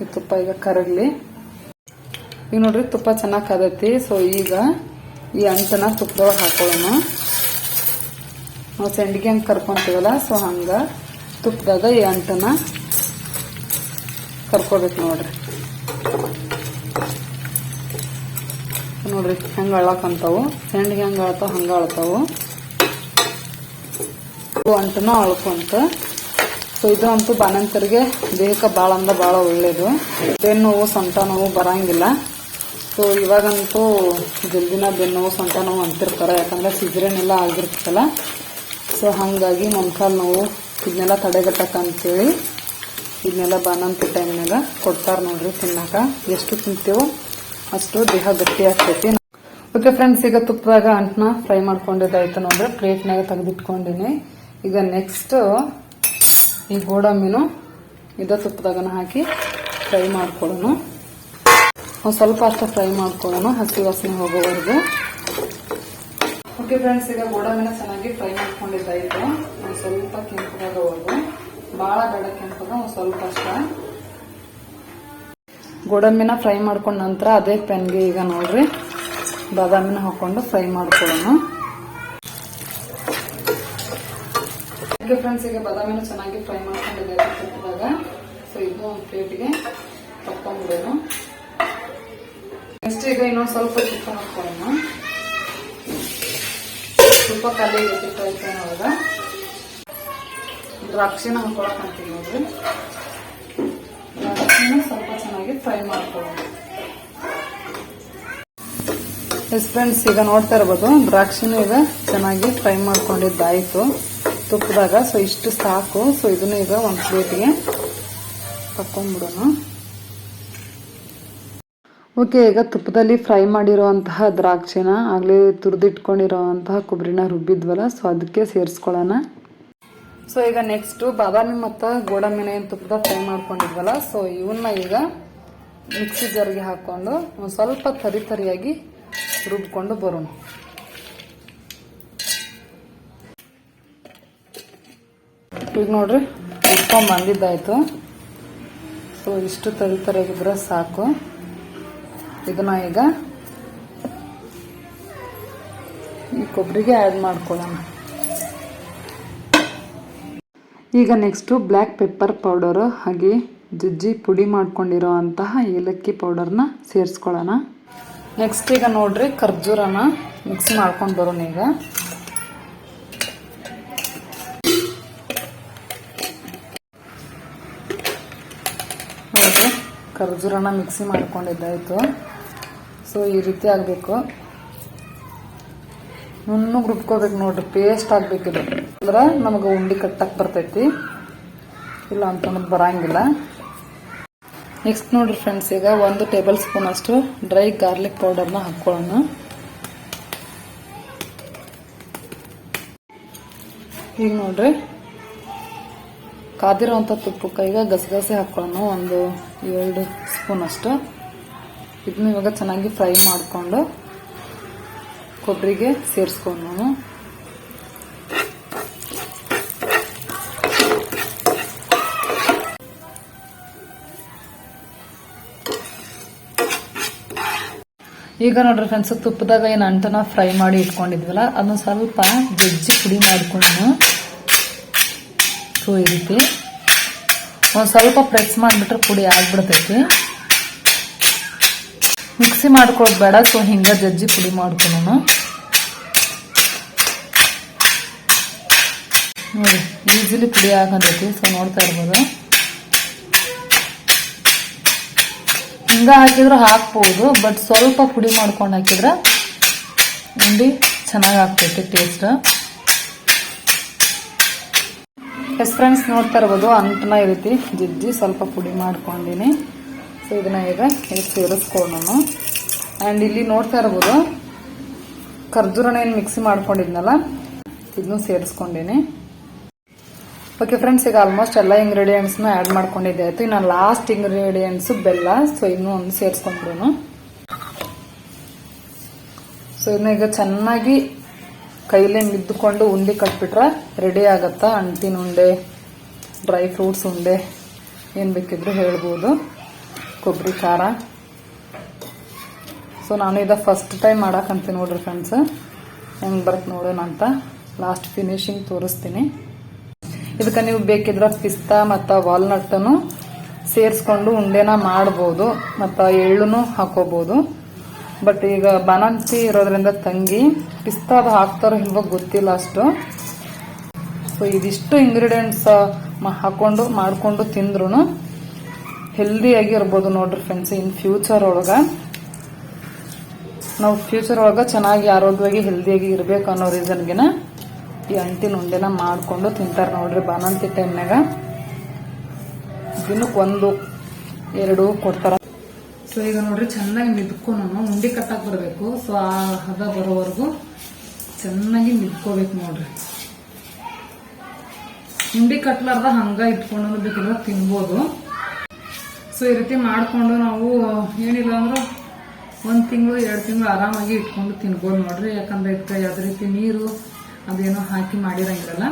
ಈ ತುಪ್ಪ ಈಗ ಕರಗಲಿ. ಈಗ ನೋಡ್ರಿ, ತುಪ್ಪ ಚೆನ್ನಾಗಿ ಕದತಿ. ಸೊ ಈಗ ಈ ಅಂಟನ ತುಪ್ಪದೊಳಗೆ ಹಾಕೊಳ್ಳೋಣ. ನಾವು ಸಂಡಿಗೆ ಹಂಗೆ ಕರ್ಕೊಂತೀವಲ್ಲ ಸೊ ಹಂಗೆ ತುಪ್ಪದಾಗ ಈ ಅಂಟನ ಕರ್ಕೋಬೇಕು ನೋಡ್ರಿ. ನೋಡ್ರಿ, ಹೆಂಗೆ ಅಳಕಂತಾವು? ಸಂಡಿಗೆ ಹೆಂಗೆ ಅಳ್ತಾವ ಹಂಗೆ ಅಳ್ತಾವು. ಅಂಟನ ಅಳ್ಕೊಂತ, ಸೊ ಇದು ಅಂತೂ ಬಾಣಂತರಿಗೆ ದೇಹಕ್ಕೆ ಭಾಳ ಅಂದ್ರೆ ಭಾಳ ಒಳ್ಳೇದು. ಬೆನ್ನು ನೋವು ಸೊಂಟ ನೋವು ಬರಂಗಿಲ್ಲ. ಸೊ ಇವಾಗಂತೂ ಜಲ್ದಿನ ಬೆನ್ನು ನೋವು ಸೊಂಟ ನೋವು ಅಂತಿರ್ತಾರೆ, ಯಾಕಂದ್ರೆ ಸಿಜರೇನ್ ಆಗಿರ್ತಲ್ಲ ಸೊ ಹಾಗಾಗಿ ಮೊಣಕಾಲು ನೋವು ಇದನ್ನೆಲ್ಲ ತಡೆಗಟ್ಟಕ್ಕಂತೇಳಿ ಇದನ್ನೆಲ್ಲ ಬಾನಂತಿ ಟೈಮ್ನಾಗ ಕೊಡ್ತಾರೆ ನೋಡ್ರಿ ತಿನ್ನಾಕ. ಎಷ್ಟು ತಿಂತೀವೋ ಅಷ್ಟು ದೇಹ ಗಟ್ಟಿ ಆಗ್ತೈತಿ ಓಕೆ ಫ್ರೆಂಡ್ಸ್ ಈಗ ತುಪ್ಪದಾಗ ಅಂಟ್ನ ಫ್ರೈ ಮಾಡ್ಕೊಂಡಿದ್ದಾಯ್ತು ನೋಡ್ರಿ. ಪ್ಲೇಟ್ನಾಗ ತೆಗೆದಿಟ್ಕೊಂಡಿನಿ. ಈಗ ನೆಕ್ಸ್ಟ್ ಈ ಗೋಡಂಬಿನು ಇದ ತುಪ್ಪದಾಗನ ಹಾಕಿ ಫ್ರೈ ಮಾಡ್ಕೊಳ್ಳೋಣ ಒಂದು ಸ್ವಲ್ಪ ಅಷ್ಟು ಫ್ರೈ ಮಾಡ್ಕೊಳ್ಳೋಣ ಹಸಿ ವಾಸನೆ ಹೋಗೋವರೆಗೂ. ಓಕೆ ಫ್ರೆಂಡ್ಸ್ ಈಗ ಗೋಡಂಬಿನ ಚೆನ್ನಾಗಿ ಫ್ರೈ ಮಾಡ್ಕೊಂಡಿದ್ದಾಯ್ತು. ಒಂದು ಸ್ವಲ್ಪ ಕೆಂಪಗಾಗೋವರೆಗೂ ಭಾಳ ಬೇಡ ಕೆಂಪಗ, ಒಂದು ಸ್ವಲ್ಪ ಅಷ್ಟ. ಗೋಡಂಬಿನ ಫ್ರೈ ಮಾಡ್ಕೊಂಡ ನಂತರ ಅದೇ ಪೆನ್ಗೆ ಈಗ ನೋಡ್ರಿ, ಬಾದಾಮಿನ ಹಾಕೊಂಡು ಫ್ರೈ ಮಾಡ್ಕೊಳ್ಳೋಣ. ಓಕೆ ಫ್ರೆಂಡ್ಸ್ ಈಗ ಬಾದಾಮಿನ ಚೆನ್ನಾಗಿ ಫ್ರೈ ಮಾಡ್ಕೊಂಡಿದ್ದಾರೆ ಕೆಂಪುದಾಗ. ಸೊ ಇದು ಒಂದು ಪ್ಲೇಟ್ಗೆ ತಕ್ಕೊಂಡ್ಬಿಡೋಣ. ನೆಕ್ಸ್ಟ್ ಈಗ ಇನ್ನೊಂದು ಸ್ವಲ್ಪ ತುಪ್ಪ ಹಾಕೊಳ್ಳೋಣ. ತುಪ್ಪ ಖಾಲಿ ಇರುತ್ತೆ ಅವಾಗ. ದ್ರಾಕ್ಷಿನ ಹಾಕೊಳಕ್ ಅಂತೀವಿ ನೋಡ್ರಿ. ದ್ರಾಕ್ಷಿನ ಸ್ವಲ್ಪ ಚೆನ್ನಾಗಿ ಫ್ರೈ ಮಾಡ್ಕೊಳ್ಳೋಣ. ಎಸ್ ಫ್ರೆಂಡ್ಸ್ ಈಗ ನೋಡ್ತಾ ಇರ್ಬೋದು, ದ್ರಾಕ್ಷಿನೂ ಈಗ ಚೆನ್ನಾಗಿ ಫ್ರೈ ಮಾಡ್ಕೊಂಡಿದ್ದಾಯ್ತು. ತುಪ್ಪದಾಗ ಸೊ ಇಷ್ಟು ಸಾಕು. ಸೊ ಇದನ್ನು ಈಗ ಒಂದು ಪ್ಲೇಟಿಗೆ ತಕೊಂಡ್ಬಿಡೋಣ ಓಕೆ, ಈಗ ತುಪ್ಪದಲ್ಲಿ ಫ್ರೈ ಮಾಡಿರುವಂತಹ ದ್ರಾಕ್ಷಿನ ಆಗಲೇ ತುರಿದಿಟ್ಕೊಂಡಿರೋವಂತಹ ಕೊಬ್ಬರಿನ ರುಬ್ಬಿದ್ವಲ್ಲ, ಸೊ ಅದಕ್ಕೆ ಸೇರಿಸ್ಕೊಳ್ಳೋಣ. ಸೊ, ಈಗ ನೆಕ್ಸ್ಟು ಬಾದಾಮಿ ಮತ್ತು ಗೋಡಂಬಿನ ಏನು ತುಪ್ಪದ ಫ್ರೈ ಮಾಡ್ಕೊಂಡಿದ್ವಲ್ಲ, ಸೊ ಇವನ್ನ ಈಗ ಮಿಕ್ಸಿ ಜಾರ್ಗೆ ಹಾಕ್ಕೊಂಡು ಸ್ವಲ್ಪ ತರಿ ತರಿಯಾಗಿ ರುಬ್ಕೊಂಡು ಬರೋಣ. ಈಗ ನೋಡ್ರಿ ಉಪ್ಪ ಬಂದಿದ್ದಾಯ್ತು ಸೊ, ಇಷ್ಟು ತರಿ ತರಿಯಾಗಿದ್ರೆ ಸಾಕು. ಇದನ್ನ ಈಗ ಈ ಕೊಬ್ಬರಿಗೆ ಆ್ಯಡ್ ಮಾಡ್ಕೊಳ್ಳೋಣ. ಈಗ ನೆಕ್ಸ್ಟು ಬ್ಲ್ಯಾಕ್ ಪೆಪ್ಪರ್ ಪೌಡರು ಹಾಗೆ ಜಜ್ಜಿ ಪುಡಿ ಮಾಡ್ಕೊಂಡಿರೋ ಅಂತಹ ಏಲಕ್ಕಿ ಪೌಡರ್ನ ಸೇರಿಸ್ಕೊಳ್ಳೋಣ. ನೆಕ್ಸ್ಟ್ ಈಗ ನೋಡ್ರಿ ಖರ್ಜೂರನ ಮಿಕ್ಸ್ ಮಾಡ್ಕೊಂಡು ಬರೋಣ ಈಗ ನೋಡ್ರಿ ಖರ್ಜೂರನ ಮಿಕ್ಸಿ ಮಾಡ್ಕೊಂಡಿದ್ದಾಯಿತು. ಸೊ ಈ ರೀತಿ ಆಗಬೇಕು. ನುಣ್ಣಗೆ ರುಬ್ಕೋಬೇಕು ನೋಡ್ರಿ ಪೇಸ್ಟ್ ಆಗಬೇಕಿದೆ ಅಂದ್ರೆ ನಮಗೆ ಉಂಡಿ ಕಟ್ಟಕ್ಕೆ ಬರ್ತೈತಿ. ಇಲ್ಲ ಅಂತಂದ್ರೆ ಬರಂಗಿಲ್ಲ. ನೆಕ್ಸ್ಟ್ ನೋಡ್ರಿ ಫ್ರೆಂಡ್ಸ್ ಈಗ ಒಂದು ಟೇಬಲ್ ಸ್ಪೂನ್ ಅಷ್ಟು ಡ್ರೈ ಗಾರ್ಲಿಕ್ ಪೌಡರ್ನ ಹಾಕ್ಕೊಳ್ಳೋಣ ಈಗ ನೋಡ್ರಿ. ಕಾದಿರೋಂಥ ತುಪ್ಪಕ್ಕೆ ಈಗ ಗಸಗಸೆ ಹಾಕ್ಕೊಳ್ಳೋಣ ಒಂದು ಎರಡು ಸ್ಪೂನ್ ಅಷ್ಟು. ಇದನ್ನ ಇವಾಗ ಚೆನ್ನಾಗಿ ಫ್ರೈ ಮಾಡಿಕೊಂಡು ಕೊಬ್ಬರಿಗೆ ಸೇರಿಸ್ಕೊಂಡು ಈಗ ನೋಡ್ರಿ ಫ್ರೆಂಡ್ಸ್ ತುಪ್ಪದಾಗ ಏನು ಅಂಟನ ಫ್ರೈ ಮಾಡಿ ಇಟ್ಕೊಂಡಿದ್ವಲ್ಲ, ಅದನ್ನ ಸ್ವಲ್ಪ ಜಜ್ಜಿ ಪುಡಿ ಮಾಡ್ಕೊಂಡು ಸೊ ಈ ರೀತಿ ಒಂದು ಸ್ವಲ್ಪ ಪ್ರೆಸ್ ಮಾಡಿಬಿಟ್ರೆ ಪುಡಿ ಆಗ್ಬಿಡ್ತೈತಿ ಮಿಕ್ಸಿ ಮಾಡ್ಕೊಳ್ಳೋದು ಬೇಡ ಸೊ ಹಿಂಗ ಜಜ್ಜಿ ಪುಡಿ ಮಾಡ್ಕೊಳ್ಳೋಣ ನೋಡಿ ಈಸಿಲಿ ಪುಡಿ ಆಗತೈತಿ ಸೊ ನೋಡ್ತಾ ಇರ್ಬೋದು ಹಿಂಗ ಹಾಕಿದ್ರೆ ಹಾಕ್ಬೋದು ಬಟ್ ಸ್ವಲ್ಪ ಪುಡಿ ಮಾಡ್ಕೊಂಡು ಹಾಕಿದ್ರೆ ಉಂಡಿ ಚೆನ್ನಾಗಿ ಆಗ್ತೈತಿ ಟೇಸ್ಟ್ ಫ್ರೆಂಡ್ಸ್ ನೋಡ್ತಾ ಇರ್ಬೋದು, ಅಂತನ ಈ ರೀತಿ ಜಜ್ಜಿ ಸ್ವಲ್ಪ ಪುಡಿ ಮಾಡ್ಕೊಂಡಿನಿ. ಸೊ ಇದನ್ನ ಈಗ ಇಲ್ಲಿ ಆ್ಯಂಡ್ ಇಲ್ಲಿ ನೋಡ್ತಾ ಇರ್ಬೋದು, ಖರ್ಜೂರನ ಏನು ಮಿಕ್ಸಿ ಮಾಡ್ಕೊಂಡಿದ್ನಲ್ಲ ಇದನ್ನು ಸೇರಿಸ್ಕೊಂಡಿನಿ. ಓಕೆ ಫ್ರೆಂಡ್ಸ್ ಈಗ ಆಲ್ಮೋಸ್ಟ್ ಎಲ್ಲ ಇಂಗ್ರೀಡಿಯೆಂಟ್ಸ್ನ ಆ್ಯಡ್ ಮಾಡ್ಕೊಂಡಿದ್ದೆ. ಆಯಿತು, ಇನ್ನು ಲಾಸ್ಟ್ ಇಂಗ್ರೀಡಿಯೆಂಟ್ಸು ಬೆಲ್ಲ ಸೊ ಇನ್ನೂ ಒಂದು ಸೇರಿಸ್ಕೊಂಡ್ರು ಸೊ ಇದನ್ನ ಈಗ ಚೆನ್ನಾಗಿ ಕೈಲೇ ನಿದ್ದುಕೊಂಡು ಉಂಡೆ ಕಟ್ಬಿಟ್ರೆ ರೆಡಿ ಆಗತ್ತಾ? ಅಂಟಿನ ಉಂಡೆ ಡ್ರೈ ಫ್ರೂಟ್ಸ್ ಉಂಡೆ, ಏನು ಬೇಕಿದ್ರು ಹೇಳ್ಬೋದು. ಕೊಬ್ಬರಿ ಖಾರ. ಸೊ ನಾನು ಇದ ಫಸ್ಟ್ ಟೈಮ್ ಮಾಡಕ್ಕಂತೀನಿ ನೋಡ್ರಿ ಫ್ರೆಂಡ್ಸ್ ಹೆಂಗೆ ಬರುತ್ತೆ ನೋಡೋಣ ಅಂತ. ಲಾಸ್ಟ್ ಫಿನಿಶಿಂಗ್ ತೋರಿಸ್ತೀನಿ. ಇದಕ್ಕೆ ನೀವು ಬೇಕಿದ್ರೆ ಪಿಸ್ತಾ ಮತ್ತು ವಾಲ್ನಟ್ಟನ್ನು ಸೇರಿಸ್ಕೊಂಡು ಉಂಡೆನ ಮಾಡ್ಬೋದು. ಮತ್ತು ಎಳ್ಳು ಹಾಕೋಬೋದು. ಬಟ್ ಈಗ ಬಾಣಂತಿ ಇರೋದ್ರಿಂದ ತಂಗಿ ಪಿಸ್ತಾದ ಹಾಕ್ತಾರೋ ಇಲ್ವೋ ಗೊತ್ತಿಲ್ಲ ಅಷ್ಟು. ಸೊ ಇದಿಷ್ಟು ಇಂಗ್ರೀಡಿಯೆಂಟ್ಸ್ ಹಾಕೊಂಡು ಮಾಡಿಕೊಂಡು ತಿಂದ್ರು ಹೆಲ್ದಿಯಾಗಿ ಇರ್ಬೋದು ನೋಡ್ರಿ ಫ್ರೆಂಡ್ಸ್ ಇನ್ ಫ್ಯೂಚರ್ ಒಳಗೆ. ನಾವು ಫ್ಯೂಚರ್ ಒಳಗೆ ಚೆನ್ನಾಗಿ ಆರೋಗ್ಯವಾಗಿ ಹೆಲ್ದಿಯಾಗಿ ಇರಬೇಕು ಅನ್ನೋ ರೀಸನ್ಗಿನ ಈ ಅಂಟಿನ ಉಂಡೆನ ಮಾಡಿಕೊಂಡು ತಿಂತಾರೆ ನೋಡ್ರಿ ಬಾಣಂತಿ ಟೈಮ್ನಾಗ ದಿನಕ್ಕೆ ಒಂದು, ಎರಡು ಕೊಡ್ತಾರ. ಸೊ ಈಗ ನೋಡ್ರಿ, ಚೆನ್ನಾಗಿ ಮಿದ್ಕೊಂಡು ಉಂಡಿ ಕಟ್ಟಾಕ್ ಬರಬೇಕು. ಸೊ ಆ ಹದ ಬರೋವರೆಗೂ ಚೆನ್ನಾಗಿ ಮಿದ್ಕೋಬೇಕು ನೋಡ್ರಿ. ಉಂಡಿ ಕಟ್ಲಾರ್ದ ಹಂಗ ಇಟ್ಕೊಂಡು ಬೇಕಿದ್ರೆ ತಿನ್ಬೋದು. ಸೊ ಈ ರೀತಿ ಮಾಡ್ಕೊಂಡು ನಾವು, ಏನಿಲ್ಲ ಅಂದ್ರೆ ಒಂದು ತಿಂಗಳು, ಎರಡು ತಿಂಗಳು ಆರಾಮಾಗಿ ಇಟ್ಕೊಂಡು ತಿನ್ಬೋದು ನೋಡ್ರಿ. ಯಾಕಂದ್ರೆ ಇದಕ್ಕೆ ಯಾವುದೇ ರೀತಿ ನೀರು ಅದೇನೋ ಹಾಕಿ ಮಾಡಿರಂಗಿರಲ್ಲ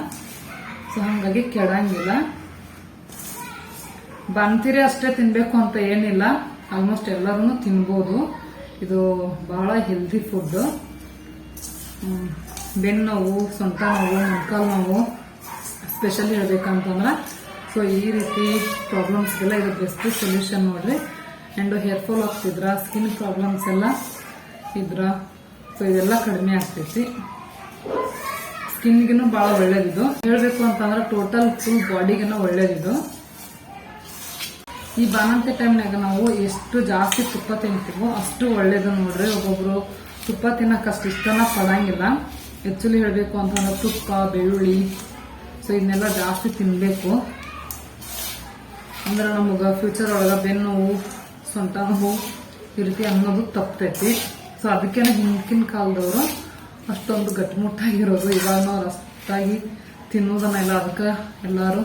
ಸೊ ಹಾಗಾಗಿ ಕೆಡಂಗಿಲ್ಲ. ಬಂತೀರಿ ಅಷ್ಟೇ ತಿನ್ಬೇಕು ಅಂತ ಏನಿಲ್ಲ. ಆಲ್ಮೋಸ್ಟ್ ಎಲ್ಲರೂ ತಿನ್ಬೋದು. ಇದು ಬಹಳ ಹೆಲ್ದಿ ಫುಡ್ ಬೆನ್ನು ನೋವು ಸೊಂಟ ನೋವು ಮೊಣಕಾಲು ನೋವು ಸ್ಪೆಷಲಿ ಹೇಳ್ಬೇಕಂತಂದ್ರೆ ಸೊ ಈ ರೀತಿ ಪ್ರಾಬ್ಲಮ್ಸ್ಗೆಲ್ಲ ಇದು. ಬೆಸ್ಟ್ ಸೊಲ್ಯೂಷನ್ ನೋಡ್ರಿ. ಆ್ಯಂಡ್ ಹೇರ್ ಫಾಲ್ ಆಗ್ತಿದ್ರ ಸ್ಕಿನ್ ಪ್ರಾಬ್ಲಮ್ಸ್ ಎಲ್ಲ ಇದ್ರ. ಸೊ ಇದೆಲ್ಲ ಕಡಿಮೆ ಆಗ್ತೈತಿ. ಸ್ಕಿನ್ಗಿನೂ ಭಾಳ ಒಳ್ಳೇದಿದು. ಹೇಳಬೇಕು ಅಂತಂದ್ರೆ ಟೋಟಲ್ ಫುಲ್ ಬಾಡಿಗೆನೂ ಒಳ್ಳೇದಿದು. ಈ ಬಾಣಂತಿ ಟೈಮ್ನಾಗ ನಾವು ಎಷ್ಟು ಜಾಸ್ತಿ ತುಪ್ಪ ತಿಂತೀವೋ ಅಷ್ಟು ಒಳ್ಳೇದು ನೋಡ್ರಿ. ಒಬ್ಬೊಬ್ರು ತುಪ್ಪ ತಿನ್ನಕ್ಕೆ ಅಷ್ಟು ಇಷ್ಟನ ಪಡಂಗಿಲ್ಲ. ಆ್ಯಕ್ಚುಲಿ ಹೇಳಬೇಕು ಅಂತಂದ್ರೆ ತುಪ್ಪ, ಬೆಳ್ಳುಳ್ಳಿ. ಸೊ ಇದನ್ನೆಲ್ಲ ಜಾಸ್ತಿ ತಿನ್ನಬೇಕು ಅಂದ್ರೆ ನಮಗೆ ಫ್ಯೂಚರ್ ಒಳಗೆ ಬೆನ್ನು ನೋವು ಸೊಂಟ ನೋವು ಈ ರೀತಿ ಅನ್ನೋದು ತಪ್ಪತೈತಿ ಸೊ ಅದಕ್ಕೇನೆ ಹಿಂದಿನ ಕಾಲದವರು ಅಷ್ಟೊಂದು ಗಟ್ಟಿಮುಟ್ಟಾಗಿರೋದು ಇವಾಗ ನಾವು ಅಷ್ಟಾಗಿ ತಿನ್ನೋದನ್ನೆಲ್ಲ ಅದಕ್ಕೆ ಎಲ್ಲರೂ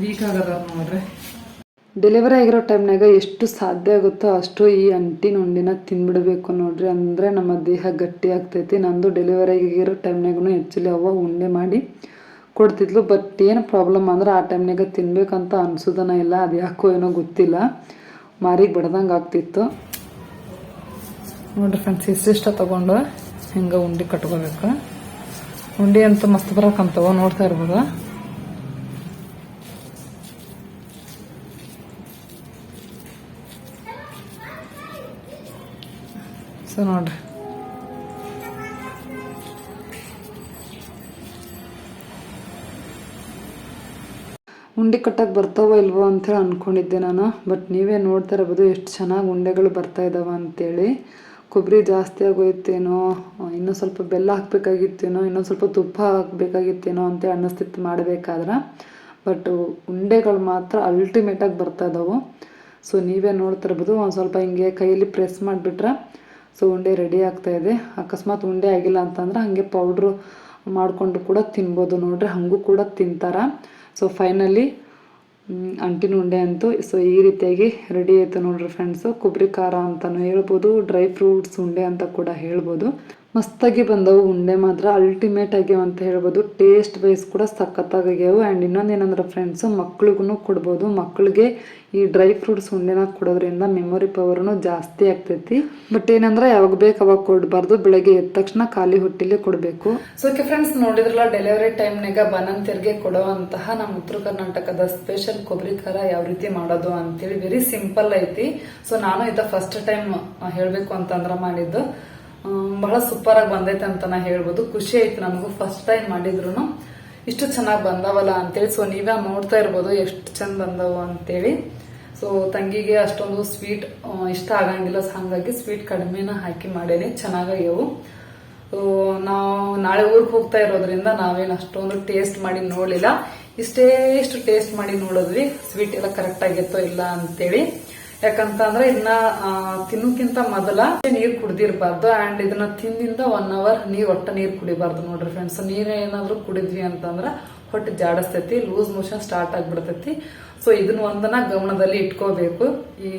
ವೀಕ್ ಆಗದಾರ ನೋಡ್ರಿ. ಡೆಲಿವರಿ ಆಗಿರೋ ಟೈಮ್ನಾಗ ಎಷ್ಟು ಸಾಧ್ಯ ಆಗುತ್ತೋ ಅಷ್ಟು ಈ ಅಂಟಿನ ಉಂಡಿನ ತಿನ್ಬಿಡಬೇಕು ನೋಡ್ರಿ. ಅಂದರೆ ನಮ್ಮ ದೇಹ ಗಟ್ಟಿ ಆಗ್ತೈತಿ. ನಂದು ಡೆಲಿವರಿ ಆಗಿರೋ ಟೈಮ್ನಾಗೂ ಆ್ಯಕ್ಚುಲಿ ಅವ ಉಂಡೆ ಮಾಡಿ ಕೊಡ್ತಿದ್ಲು. ಬಟ್ ಏನು ಪ್ರಾಬ್ಲಮ್ ಅಂದ್ರೆ ಆ ಟೈಮ್ನಾಗ ತಿನ್ಬೇಕಂತ ಅನ್ಸೋದನ ಇಲ್ಲ. ಅದು ಯಾಕೋ ಏನೋ ಗೊತ್ತಿಲ್ಲ. ಮಾರಿಗೆ ಬಡ್ದಂಗೆ ಆಗ್ತಿತ್ತು. ನೋಡ್ರಿ ಫ್ರೆಂಡ್ಸ್ ಇಷ್ಟಿಷ್ಟ ತೊಗೊಂಡು ಹಿಂಗೆ ಉಂಡೆ ಕಟ್ಕೋಬೇಕು. ಉಂಡೆ ಅಂತ ಮಸ್ತ್ ಬರಕಂತವ ನೋಡ್ತಾ ಇರ್ಬೋದು. ಸೊ ನೋಡ್ರಿ. ಉಂಡೆ ಕಟ್ಟಕ್ಕೆ ಬರ್ತಾವೋ ಇಲ್ವೋ ಅಂತೇಳಿ ಅಂದ್ಕೊಂಡಿದ್ದೆ ನಾನು. ಬಟ್ ನೀವೇ ನೋಡ್ತಾ ಇರ್ಬೋದು ಎಷ್ಟು ಚೆನ್ನಾಗಿ ಉಂಡೆಗಳು ಬರ್ತಾ ಇದ್ದಾವೆ ಅಂತೇಳಿ. ಕೊಬ್ಬರಿ ಜಾಸ್ತಿ ಆಗೋಯ್ತೇನೋ, ಇನ್ನೂ ಸ್ವಲ್ಪ ಬೆಲ್ಲ ಹಾಕ್ಬೇಕಾಗಿತ್ತೇನೋ ಇನ್ನೊಂದು ಸ್ವಲ್ಪ ತುಪ್ಪ ಹಾಕಬೇಕಾಗಿತ್ತೇನೋ ಅಂತ ಅನ್ನಿಸ್ತಿತ್ತು ಮಾಡಬೇಕಾದ್ರೆ. ಬಟ್ ಉಂಡೆಗಳು ಮಾತ್ರ ಅಲ್ಟಿಮೇಟಾಗಿ ಬರ್ತಾ ಇದ್ದಾವೆ ಸೊ ನೀವೇ ನೋಡ್ತಾ ಇರ್ಬೋದು ಒಂದು ಸ್ವಲ್ಪ ಹಿಂಗೆ ಕೈಯಲ್ಲಿ ಪ್ರೆಸ್ ಮಾಡಿಬಿಟ್ರೆ ಸೊ ಉಂಡೆ ರೆಡಿ ಆಗ್ತಾ ಇದೆ. ಅಕಸ್ಮಾತ್ ಉಂಡೆ ಆಗಿಲ್ಲ ಅಂತಂದ್ರೆ ಹಾಗೆ ಪೌಡ್ರು ಮಾಡಿಕೊಂಡು ಕೂಡ ತಿನ್ಬೋದು. ನೋಡ್ರಿ, ಹಾಗೂ ಕೂಡ ತಿಂತಾರ. ಸೊ ಫೈನಲಿ ಅಂಟಿನ ಉಂಡೆ ಅಂತೂ ಸೊ ಈ ರೀತಿಯಾಗಿ ರೆಡಿ ಆಯಿತು ನೋಡ್ರಿ ಫ್ರೆಂಡ್ಸು ಕೊಬ್ಬರಿ ಖಾರ ಅಂತಲೂ ಹೇಳ್ಬೋದು ಡ್ರೈ ಫ್ರೂಟ್ಸ್ ಉಂಡೆ ಅಂತ ಕೂಡ ಹೇಳ್ಬೋದು. ಮಸ್ತಾಗಿ ಬಂದವು. ಉಂಡೆ ಮಾತ್ರ ಅಲ್ಟಿಮೇಟ್ ಆಗ್ಯಾವ ಅಂತ ಹೇಳ್ಬೋದು. ಟೇಸ್ಟ್ ವೈಸ್ ಕೂಡ ಸಖತ್ತಾಗ್ಯಾವು ಆ್ಯಂಡ್ ಇನ್ನೊಂದು ಏನಂದ್ರೆ ಫ್ರೆಂಡ್ಸು ಮಕ್ಳಿಗೂ ಕೊಡ್ಬೋದು. ಮಕ್ಕಳಿಗೆ ಈ ಡ್ರೈ ಫ್ರೂಟ್ಸ್ ಉಂಡೆನ ಕೊಡೋದ್ರಿಂದ ಮೆಮೊರಿ ಪವರ್ನು ಜಾಸ್ತಿ ಆಗ್ತೈತಿ. ಬಟ್ ಏನಂದ್ರೆ ಯಾವಾಗ ಬೇಕು ಅವಾಗ ಕೊಡಬಾರ್ದು. ಬೆಳಗ್ಗೆ ಎದ್ದ ತಕ್ಷಣ ಖಾಲಿ ಹೊಟ್ಟೆಲಿ ಕೊಡಬೇಕು. ಸೊಕೆ ಫ್ರೆಂಡ್ಸ್ ನೋಡಿದ್ರಲ್ಲ ಡೆಲಿವರಿ ಟೈಮ್ನಾಗ ಬನಂತಿರ್ಗೆ ಕೊಡುವಂತಹ ನಮ್ಮ ಉತ್ತರ ಕರ್ನಾಟಕದ ಸ್ಪೆಷಲ್ ಕೊಬ್ಬರಿ ಖಾರ ಯಾವ ರೀತಿ ಮಾಡೋದು ಅಂತೇಳಿ ವೆರಿ ಸಿಂಪಲ್ ಐತಿ. ಸೊ ನಾನು ಇದ ಫಸ್ಟ್ ಟೈಮ್ ಹೇಳಬೇಕು ಅಂತಂದ್ರೆ ಮಾಡಿದ್ದು. ಬಹಳ ಸೂಪರ್ ಆಗಿ ಬಂದೈತೆ ಅಂತ ನಾ ಹೇಳ್ಬೋದು. ಖುಷಿ ಆಯ್ತು ನಮಗೂ ಫಸ್ಟ್ ಟೈಮ್ ಮಾಡಿದ್ರು ಇಷ್ಟು ಚೆನ್ನಾಗಿ ಬಂದಾವಲ್ಲ ಅಂತೇಳಿ ಸೊ ನೀವೇ ನೋಡ್ತಾ ಇರ್ಬೋದು ಎಷ್ಟು ಚಂದ ಬಂದವು ಅಂತೇಳಿ. ಸೊ ತಂಗಿಗೆ ಅಷ್ಟೊಂದು ಸ್ವೀಟ್ ಇಷ್ಟ ಆಗಂಗಿಲ್ಲ ಹಾಗಾಗಿ ಸ್ವೀಟ್ ಕಡಿಮೆನ ಹಾಕಿ ಮಾಡೇನಿ ಚೆನ್ನಾಗಿವು ನಾವು ನಾಳೆ ಊರಿಗೆ ಹೋಗ್ತಾ ಇರೋದ್ರಿಂದ ನಾವೇನು ಅಷ್ಟೊಂದು ಟೇಸ್ಟ್ ಮಾಡಿ ನೋಡಲಿಲ್ಲ. ಇಷ್ಟೇ ಇಷ್ಟು ಟೇಸ್ಟ್ ಮಾಡಿ ನೋಡಿದ್ವಿ ಸ್ವೀಟ್ ಎಲ್ಲ ಕರೆಕ್ಟ್ ಆಗಿತ್ತೋ ಇಲ್ಲ ಅಂತೇಳಿ. ಯಾಕಂತಂದ್ರೆ ಇದನ್ನ ತಿನ್ನೋಕ್ಕಿಂತ ಮೊದಲ ನೀರ್ ಕುಡ್ದಿರ್ಬಾರ್ದು ಅಂಡ್ ಇದನ್ನ ತಿಂದಿಂದ ಒನ್ ಅವರ್ ನೀರ್ ಒಟ್ಟ ನೀರ್ ಕುಡಿಬಾರ್ದು ನೋಡ್ರಿ ಫ್ರೆಂಡ್ಸ್ ನೀರ್ ಏನಾದ್ರು ಕುಡಿದ್ವಿ ಅಂತಂದ್ರ ಹೊಟ್ಟೆ ಜಾಡಿಸ್ತೈತಿ ಲೂಸ್ ಮೋಷನ್ ಸ್ಟಾರ್ಟ್ ಆಗ್ಬಿಡ್ತೈತಿ. ಸೊ ಇದನ್ನ ಒಂದನ್ನ ಗಮನದಲ್ಲಿ ಇಟ್ಕೋಬೇಕು. ಈ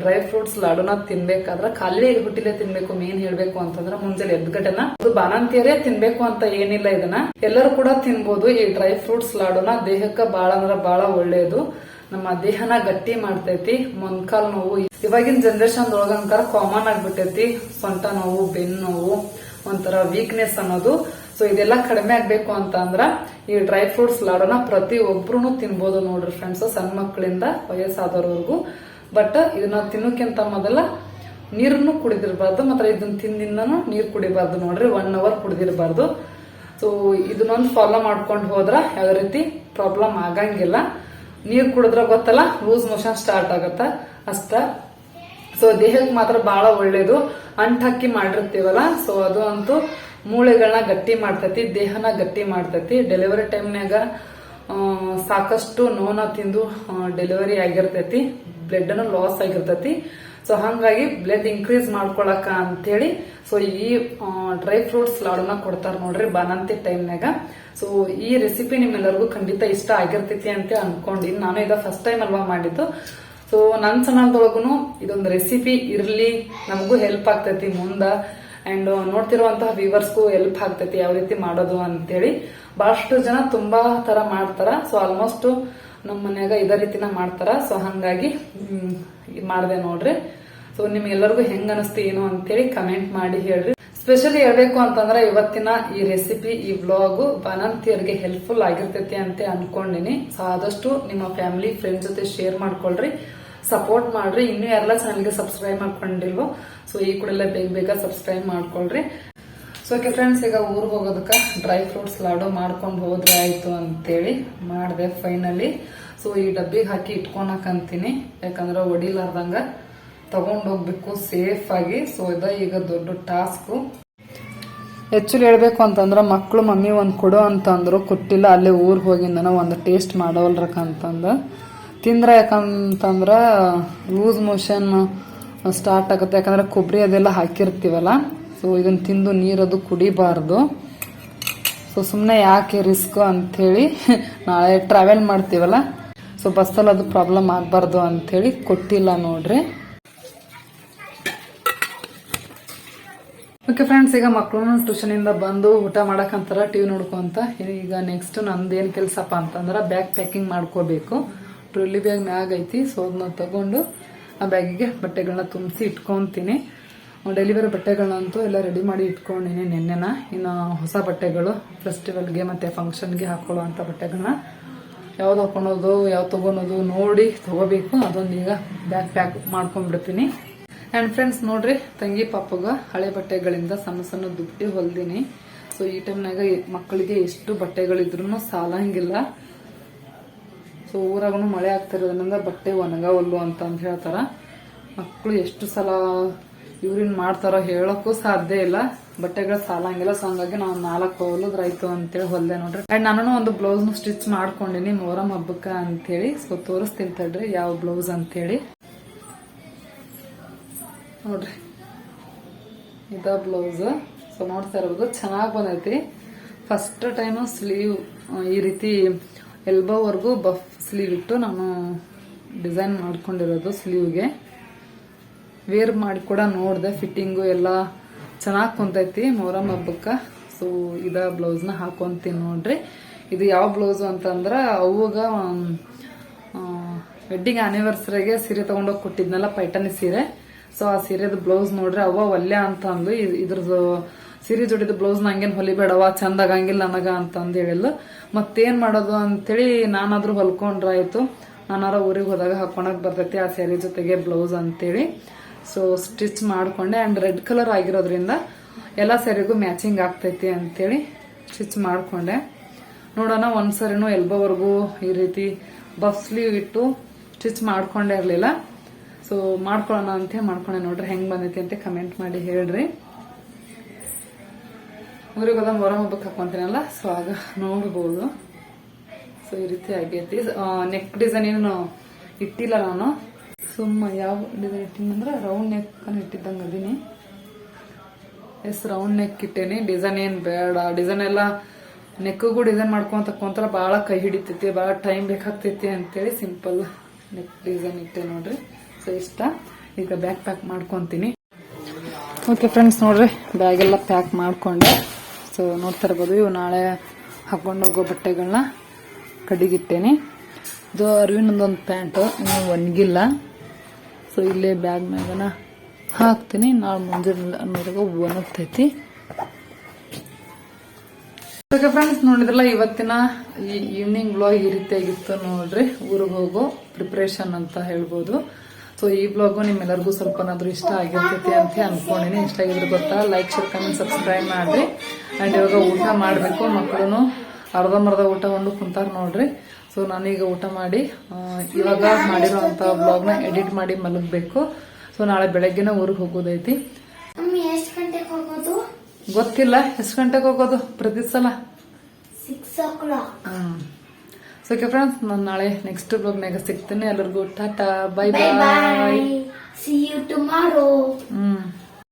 ಡ್ರೈ ಫ್ರೂಟ್ಸ್ ಲಾಡುನ ತಿನ್ಬೇಕಾದ್ರ ಖಾಲಿ ಹೊಟ್ಟಿಲೆ ತಿನ್ಬೇಕು ಮೇನ್ ಹೇಳ್ಬೇಕು ಅಂತಂದ್ರ ಮುಂಜಾನೆ ಎದ್ಗಡೆನ ಅದು ಬಾಣಂತಿಯರೇ ತಿನ್ಬೇಕು ಅಂತ ಏನಿಲ್ಲ ಇದನ್ನ. ಎಲ್ಲರೂ ಕೂಡ ತಿನ್ಬೋದು. ಈ ಡ್ರೈ ಫ್ರೂಟ್ಸ್ ಲಾಡುನ ದೇಹಕ್ಕೆ ಬಾಳ ಅಂದ್ರ ಬಾಳ ಒಳ್ಳೇದು. ನಮ್ಮ ದೇಹನ ಗಟ್ಟಿ ಮಾಡ್ತೈತಿ, ಮೊನ್ಕಾಲ್ ನೋವು ಇವಾಗಿನ ಜನರೇಷನ್ ಒಳಗಂಕರ ಕಾಮನ್ ಆಗ್ಬಿಟ್ಟೈತಿ ಸೊಂಟ ನೋವು, ಬೆನ್ನು ನೋವು, ಒಂಥರ ವೀಕ್ನೆಸ್ ಅನ್ನೋದು. ಸೊ ಇದೆಲ್ಲ ಕಡಿಮೆ ಆಗ್ಬೇಕು ಅಂತ ಅಂದ್ರ ಈ ಡ್ರೈ ಫ್ರೂಟ್ಸ್ ಲಾಡೋನ ಪ್ರತಿ ಒಬ್ರು ತಿನ್ಬೋದು ನೋಡ್ರಿ ಫ್ರೆಂಡ್ಸ್ ಸಣ್ಣ ಮಕ್ಕಳಿಂದ ವಯಸ್ಸಾದವ್ರವರೆಗೂ ಬಟ್ ಇದನ್ನ ತಿನ್ನೋಕ್ಕಿಂತ ಮೊದಲ ನೀರನ್ನು ಕುಡಿದಿರಬಾರ್ದು ಮತ್ತೆ ಇದನ್ನ ತಿಂದಿಂದನು ನೀರು ಕುಡಿಬಾರ್ದು ನೋಡ್ರಿ ಒನ್ ಅವರ್ ಕುಡಿದಿರಬಾರ್ದು. ಸೊ ಇದನ್ನೊಂದು ಫಾಲೋ ಮಾಡ್ಕೊಂಡು ಹೋದ್ರ ಯಾವ ರೀತಿ ಪ್ರಾಬ್ಲಮ್ ಆಗಂಗಿಲ್ಲ. ನೀರ್ ಕುಡಿದ್ರೆ ಗೊತ್ತಲ್ಲ, ಲೂಸ್ ಮೋಷನ್ ಸ್ಟಾರ್ಟ್ ಆಗತ್ತ. ಅಷ್ಟ. ಸೊ ದೇಹಕ್ಕೆ ಮಾತ್ರ ಬಹಳ ಒಳ್ಳೇದು. ಅಂಟ್ ಹಾಕಿ ಮಾಡಿರ್ತೀವಲ್ಲ ಸೊ ಅದು ಅಂತೂ ಮೂಳೆಗಳನ್ನ ಗಟ್ಟಿ ಮಾಡ್ತತಿ, ದೇಹನ ಗಟ್ಟಿ ಮಾಡ್ತತಿ. ಡೆಲಿವರಿ ಟೈಮ್ನಾಗ ಸಾಕಷ್ಟು ನೋನ ತಿಂದು ಡೆಲಿವರಿ ಆಗಿರ್ತೈತಿ. ಬ್ಲಡ್ ಲಾಸ್ ಆಗಿರ್ತೈತಿ. ಸೊ ಹಂಗಾಗಿ ಬ್ಲಡ್ ಇನ್ಕ್ರೀಸ್ ಮಾಡ್ಕೊಳಕ ಅಂತೇಳಿ ಸೊ ಈ ಡ್ರೈ ಫ್ರೂಟ್ಸ್ ಲಾಡನ್ನ ಕೊಡ್ತಾರ ನೋಡ್ರಿ ಬಾನಂತಿ ಟೈಮ್ನಾಗ ಸೊ ಈ ರೆಸಿಪಿ ನಿಮ್ಮೆಲ್ಲರಿಗೂ ಖಂಡಿತ ಇಷ್ಟ ಆಗಿರ್ತೈತಿ ಅಂತ ಅನ್ಕೊಂಡಿನಿ ನಾನು ಇದ ಫಸ್ಟ್ ಟೈಮ್ ಅಲ್ವಾ ಮಾಡಿದ್ದು. ಸೊ ನನ್ನ ಸಣ್ಣದೊಳಗೂ ಇದೊಂದು ರೆಸಿಪಿ ಇರ್ಲಿ, ನಮಗೂ ಹೆಲ್ಪ್ ಆಗ್ತೈತಿ ಮುಂದೆ. ಅಂಡ್ ನೋಡ್ತಿರುವಂತಹ ವ್ಯೂವರ್ಸ್ಗೂ ಹೆಲ್ಪ್ ಆಗ್ತೈತಿ ಯಾವ ರೀತಿ ಮಾಡೋದು ಅಂತೇಳಿ. ಬಹಳಷ್ಟು ಜನ ತುಂಬಾ ತರ ಮಾಡ್ತಾರ. ಸೊ ಆಲ್ಮೋಸ್ಟ್ ನಮ್ಮ ಮನ್ಯಾಗ ಇದೇ ರೀತಿನ ಮಾಡ್ತಾರ. ಸೊ ಹಂಗಾಗಿ ಮಾಡಿದೆ ನೋಡ್ರಿ. ಸೊ ನಿಮ್ಗೆಲ್ಲರಿಗೂ ಹೆಂಗ್ ಅನಿಸ್ತು ಏನು ಅಂತೇಳಿ ಕಮೆಂಟ್ ಮಾಡಿ ಹೇಳ್ರಿ. ಸ್ಪೆಷಲಿ ಹೇಳ್ಬೇಕು ಅಂತಂದ್ರೆ ಇವತ್ತಿನ ಈ ರೆಸಿಪಿ ಈ ವ್ಲಾಗು ಬಾನಂತಿಯರಿಗೆ ಹೆಲ್ಪ್ಫುಲ್ ಆಗಿರ್ತೈತಿ ಅಂತ ಅನ್ಕೊಂಡಿನಿ. ಸೊ ಆದಷ್ಟು ನಿಮ್ಮ ಫ್ಯಾಮಿಲಿ ಫ್ರೆಂಡ್ಸ್ ಜೊತೆ ಶೇರ್ ಮಾಡ್ಕೊಳ್ರಿ. ಸಪೋರ್ಟ್ ಮಾಡ್ರಿ. ಇನ್ನೂ ಯಾರೆಲ್ಲ ಚಾನಲ್ಗೆ ಸಬ್ಸ್ಕ್ರೈಬ್ ಮಾಡ್ಕೊಂಡಿಲ್ವೋ ಸೊ ಈ ಕೂಡಲೇ ಬೇಗ ಬೇಗ ಸಬ್ಸ್ಕ್ರೈಬ್ ಮಾಡ್ಕೊಳ್ರಿ. ಸೊ ಓಕೆ ಫ್ರೆಂಡ್ಸ್ ಈಗ ಊರಿಗೆ ಹೋಗೋದಕ್ಕೆ ಡ್ರೈ ಫ್ರೂಟ್ಸ್ ಲಾಡು ಮಾಡ್ಕೊಂಡು ಹೋದ್ರೆ ಆಯ್ತು ಅಂತೇಳಿ ಮಾಡಿದೆ ಫೈನಲಿ ಸೊ ಈ ಡಬ್ಬಿಗೆ ಹಾಕಿ ಇಟ್ಕೊಳಕಂತೀನಿ ಯಾಕಂದ್ರೆ ಒಡಿಲಾರ್ದಂಗ ತಗೊಂಡ್ ಹೋಗ್ಬೇಕು ಸೇಫ್ ಆಗಿ ಸೊ ಇದ ಈಗ ದೊಡ್ಡ ಟಾಸ್ಕ್ ಆ್ಯಕ್ಚುಲಿ ಹೇಳ್ಬೇಕು ಅಂತಂದ್ರೆ ಮಕ್ಕಳು ಮಮ್ಮಿ ಒಂದು ಕೊಡು ಅಂತಂದ್ರು ಕೊಟ್ಟಿಲ್ಲ, ಅಲ್ಲೇ ಊರಿಗೆ ಹೋಗಿಂದನ ಒಂದು ಟೇಸ್ಟ್ ಮಾಡೋಲ್ರಕ್ಕಂತಂದು ತಿಂದ್ರೆ ಯಾಕಂತಂದ್ರೆ ಲೂಸ್ ಮೋಷನ್ ಸ್ಟಾರ್ಟ್ ಆಗುತ್ತೆ, ಯಾಕಂದ್ರೆ ಕೊಬ್ಬರಿ ಅದೆಲ್ಲ ಹಾಕಿರ್ತೀವಲ್ಲ ಸೊ ಇದನ್ನ ತಿಂದು ನೀರದು ಕುಡಿಬಾರ್ದು. ಸೊ ಸುಮ್ಮನೆ ಯಾಕೆ ರಿಸ್ಕ್ ಅಂಥೇಳಿ ನಾಳೆ ಟ್ರಾವೆಲ್ ಮಾಡ್ತೀವಲ್ಲ ಸೊ ಬಸ್ಸಲ್ಲಿ ಅದು ಪ್ರಾಬ್ಲಮ್ ಆಗಬಾರ್ದು ಅಂಥೇಳಿ ಕೊಟ್ಟಿಲ್ಲ ನೋಡ್ರಿ. ಓಕೆ ಫ್ರೆಂಡ್ಸ್ ಈಗ ಮಕ್ಕಳು ಟ್ಯೂಷನಿಂದ ಬಂದು ಊಟ ಮಾಡಕ್ಕಂತಾರ ಟಿವಿ ನೋಡ್ಕೊಂತ ಈಗ ನೆಕ್ಸ್ಟ್ ನಂದು ಏನು ಕೆಲಸಪ್ಪ ಅಂತಂದ್ರೆ ಬ್ಯಾಗ್ ಪ್ಯಾಕಿಂಗ್ ಮಾಡ್ಕೋಬೇಕು. ಟ್ರೊಲಿ ಬ್ಯಾಗ್ ಮ್ಯಾಗ್ ಐತಿ ಸೊ ಅದನ್ನ ತಗೊಂಡು ಆ ಬ್ಯಾಗಿಗೆ ಬಟ್ಟೆಗಳನ್ನ ತುಂಬಿಸಿ ಇಟ್ಕೊಂತೀನಿ. ಡೆಲಿವರಿ ಬಟ್ಟೆಗಳನ್ನಂತೂ ಎಲ್ಲ ರೆಡಿ ಮಾಡಿ ಇಟ್ಕೊಂಡಿನಿ ನಿನ್ನೆನ. ಇನ್ನು ಹೊಸ ಬಟ್ಟೆಗಳು ಫೆಸ್ಟಿವಲ್ಗೆ ಮತ್ತೆ ಫಂಕ್ಷನ್ಗೆ ಅಂತ ಬಟ್ಟೆಗಳನ್ನ ಯಾವ್ದು ಹಾಕೊಳೋದು ಯಾವ್ದು ತಗೊಳೋದು ನೋಡಿ ತಗೋಬೇಕು. ಅದೊಂದು ಈಗ ಬ್ಯಾಗ್ ಪ್ಯಾಕ್ ಮಾಡ್ಕೊಂಡ್ಬಿಡ್ತೀನಿ. ಆ್ಯಂಡ್ ಫ್ರೆಂಡ್ಸ್ ನೋಡ್ರಿ, ತಂಗಿ ಪಾಪಗ ಹಳೆ ಬಟ್ಟೆಗಳಿಂದ ಸಣ್ಣ ಸಣ್ಣ ದುಡ್ಡಿ ಹೊಲ್ದಿನಿ. ಸೊ ಈ ಟೈಮ್ನಾಗ ಮಕ್ಕಳಿಗೆ ಎಷ್ಟು ಬಟ್ಟೆಗಳಿದ್ರು ಸಾಲಂಗಿಲ್ಲ. ಸೊ ಊರಾಗೂ ಮಳೆ ಆಗ್ತಿರೋದ್ರಿಂದ ಬಟ್ಟೆ ಒಣಗವಲ್ಲು ಅಂತ ಅಂದ್ ಹೇಳ್ತಾರ. ಮಕ್ಕಳು ಎಷ್ಟು ಸಲ ಇವ್ರಿನ್ ಮಾಡ್ತಾರೋ ಹೇಳಕ್ಕೂ ಸಾಧ್ಯ ಇಲ್ಲ. ಬಟ್ಟೆಗಳು ಸಾಲಂಗಿಲ್ಲ ಸೊ ಹಂಗಾಗಿ ನಾವು ನಾಲ್ಕು ಹೊಲದ್ರಾಯ್ತು ಅಂತೇಳಿ ಹೊಲ್ದೆ ನೋಡ್ರಿ. ಅಂಡ್ ನಾನು ಒಂದು ಬ್ಲೌಸ್ ಸ್ಟಿಚ್ ಮಾಡ್ಕೊಂಡಿನಿ ಮೊಹರಂ ಹಬ್ಬಕ್ಕ ಅಂತೇಳಿ. ಸೊ ತೋರಿಸ್ತೀನಿ ತಡ್ರಿ, ಯಾವ ಬ್ಲೌಸ್ ಅಂತೇಳಿ. ನೋಡ್ರಿ. ಇದ ಬ್ಲೌಸ್ ಸೊ ನೋಡ್ತಾ ಇರ್ಬೋದು ಚೆನ್ನಾಗಿ ಬಂದೈತಿ. ಫಸ್ಟ್ ಟೈಮು ಸ್ಲೀವ್ ಈ ರೀತಿ ಎಲ್ಬೋವರೆಗೂ ಬಫ್ ಸ್ಲೀವ್ ಇಟ್ಟು ನಾನು ಡಿಸೈನ್ ಮಾಡ್ಕೊಂಡಿರೋದು ಸ್ಲೀವ್ಗೆ ವೇರ್ ಮಾಡಿ ಕೂಡ ನೋಡಿದೆ ಫಿಟ್ಟಿಂಗು ಎಲ್ಲ ಚೆನ್ನಾಗಿ ಕುಂತೈತಿ ಮೊಹರಂ ಹಬ್ಬಕ್ಕೆ. ಸೊ ಇದ ಬ್ಲೌಸ್ನ ಹಾಕೊಂತೀನಿ ನೋಡ್ರಿ. ಇದು ಯಾವ ಬ್ಲೌಸು ಅಂತಂದ್ರೆ ಅವಾಗ ವೆಡ್ಡಿಂಗ್ ಆನಿವರ್ಸರಿಗೆ ಸೀರೆ ತೊಗೊಂಡೋಗಿ ಕೊಟ್ಟಿದ್ನಲ್ಲ ಪೈಟನಿ ಸೀರೆ. ಸೊ ಆ ಸೀರೆದ ಬ್ಲೌಸ್ ನೋಡ್ರಿ ಅವ ಒಲ್ಲೆ ಅಂತ ಅಂದು ಇದ್- ಇದ್ರದ್ದು ಸೀರೆ ಜೋಡಿದ ಬ್ಲೌಸ್ ನಂಗೇನ್ ಹೊಲಿಬೇಡವ ಚಂದ ಆಗಂಗಿಲ್ಲ ನನಗ ಅಂತ ಅಂದ ಹೇಳಿಲ್ಲ ಮತ್ತೇನ್ ಮಾಡೋದು ಅಂತೇಳಿ ನಾನಾದ್ರೂ ಹೊಲ್ಕೊಂಡ್ರಾಯ್ತು. ನಾನಾರ ಊರಿಗೆ ಹೋದಾಗ ಹಾಕೊಳಕ್ ಬರ್ತೈತಿ ಆ ಸ್ಯಾರಿ ಜೊತೆಗೆ ಬ್ಲೌಸ್ ಅಂತೇಳಿ. ಸೊ ಸ್ಟಿಚ್ ಮಾಡ್ಕೊಂಡೆ ಅಂಡ್ ರೆಡ್ ಕಲರ್ ಆಗಿರೋದ್ರಿಂದ ಎಲ್ಲ ಸ್ಯಾರಿಗೂ ಮ್ಯಾಚಿಂಗ್ ಆಗ್ತೈತಿ ಅಂತೇಳಿ ಸ್ಟಿಚ್ ಮಾಡ್ಕೊಂಡೆ. ನೋಡೋಣ ಒಂದ್ಸರಿನೂ ಎಲ್ಬೋವರೆಗೂ ಈ ರೀತಿ ಬಫ್ ಇಟ್ಟು ಸ್ಟಿಚ್ ಮಾಡ್ಕೊಂಡೇ ಇರಲಿಲ್ಲ. ಸೊ ಮಾಡ್ಕೊಳ್ಳೋಣ ಅಂತ, ಮಾಡ್ಕೊಳ್ಳೋಣ ನೋಡ್ರಿ, ಹೆಂಗ್ ಬಂದೈತಿ ಅಂತ ಕಮೆಂಟ್ ಮಾಡಿ ಹೇಳ್ರಿ. ಊರಿಗೆ ಹೋದ ಮೊರ ಹಬ್ಬಕ್ಕೆ ಹಾಕೊಂತೀನಲ್ಲ ಸೊ ಆಗ ನೋಡ್ಬೋದು. ಸೊ ಈ ರೀತಿ ಆಗೈತಿ. ನೆಕ್ ಡಿಸೈನ್ ಏನು ಇಟ್ಟಿಲ್ಲ ನಾನು. ಸುಮ್ಮ ಯಾವ ಡಿಸೈನ್ ಇಟ್ಟಿನಿ ಅಂದ್ರೆ ರೌಂಡ್ ನೆಕ್ ಇಟ್ಟಿದ್ದಂಗೆ ಅದೀನಿ. ಎಸ್ ರೌಂಡ್ ನೆಕ್ ಇಟ್ಟೇನಿ. ಡಿಸೈನ್ ಏನ್ ಬೇಡ. ಡಿಸೈನ್ ಎಲ್ಲ ನೆಕ್ಗೂ ಡಿಸೈನ್ ಮಾಡ್ಕೊಂತ ತಕೊಂತಾರ ಭಾಳ ಕೈ ಹಿಡಿತೈತಿ ಭಾಳ ಟೈಮ್ ಬೇಕಾಗ್ತೈತಿ ಅಂತೇಳಿ ಸಿಂಪಲ್ ನೆಕ್ ಡಿಸೈನ್ ಇಟ್ಟೆ ನೋಡ್ರಿ. ಸೊ ಇಷ್ಟ. ಈಗ ಬ್ಯಾಗ್ ಪ್ಯಾಕ್ ಮಾಡ್ಕೊತೀನಿ. ಓಕೆ ಫ್ರೆಂಡ್ಸ್ ನೋಡ್ರಿ ಬ್ಯಾಗ್ ಎಲ್ಲ ಪ್ಯಾಕ್ ಮಾಡಿಕೊಂಡೆ. ಸೊ ನೋಡ್ತಾ ಇರ್ಬೋದು, ಇವು ನಾಳೆ ಹಾಕೊಂಡು ಹೋಗೋ ಬಟ್ಟೆಗಳನ್ನ ಕಡಿಗಿಟ್ಟೇನೆ. ಇದು ಅರಿವಿನೊಂದೊಂದು ಪ್ಯಾಂಟು ಇನ್ನೂ ಒಣಗಿಲ್ಲ. ಸೊ ಇಲ್ಲೇ ಬ್ಯಾಗ್ ಮ್ಯಾಗನ ಹಾಕ್ತೀನಿ. ನಾಳೆ ಮುಂಜಾನೆ ಅನ್ನೋದಾಗ ಒಣಗ್ತೈತಿ. ಓಕೆ ಫ್ರೆಂಡ್ಸ್ ನೋಡಿದ್ರಲ್ಲ, ಇವತ್ತಿನ ಈ ಈವ್ನಿಂಗ್ ಬ್ಲಾಗ್ ಈ ರೀತಿಯಾಗಿತ್ತು ನೋಡ್ರಿ. ಊರಿಗೆ ಹೋಗೋ ಪ್ರಿಪ್ರೇಷನ್ ಅಂತ ಹೇಳ್ಬೋದು. ಸೊ ಈ ಬ್ಲಾಗು ನಿಮ್ಮೆಲ್ಲರಿಗೂ ಸ್ವಲ್ಪನಾದ್ರೂ ಇಷ್ಟ ಆಗಿರ್ತೈತಿ ಅಂತ ಅನ್ಕೊಂಡಿನಿ. ಇಷ್ಟ ಆಗಿದ್ರೆ ಗೊತ್ತಾ? ಲೈಕ್ ಶೇರ್ ಕಮೆಂಟ್ ಸಬ್ಸ್ಕ್ರೈಬ್ ಮಾಡ್ರಿ. ಅಂಡ್ ಇವಾಗ ಊಟ ಮಾಡಬೇಕು. ಮಕ್ಕಳು ಅರ್ಧಂಬರ್ಧ ಊಟ ಒಂದು ಕುಂತಾರ ನೋಡ್ರಿ. ಸೊ ನಾನೀಗ ಊಟ ಮಾಡಿ ಇವಾಗ ಮಾಡಿರೋಂಥ ಬ್ಲಾಗ್ನ ಎಡಿಟ್ ಮಾಡಿ ಮಲಗಬೇಕು. ಸೊ ನಾಳೆ ಬೆಳಗ್ಗೆನ ಊರಿಗೆ ಹೋಗೋದೈತಿ. ಮಮ್ಮಿ ಎಷ್ಟು ಗಂಟೆಗೆ ಹೋಗೋದು? ಗೊತ್ತಿಲ್ಲ. ಎಷ್ಟು ಗಂಟೆಗೆ ಹೋಗೋದು? ಪ್ರತಿ ಸಲ? Six o'clock so okay friends ನಾನು ನಾಳೆ ನೆಕ್ಸ್ಟ್ ಬ್ಲಾಗ್ನಾಗ ಸಿಗ್ತೇನೆ. ಎಲ್ಲರಿಗೂ Tata bye bye see you tomorrow ಹ್ಞೂ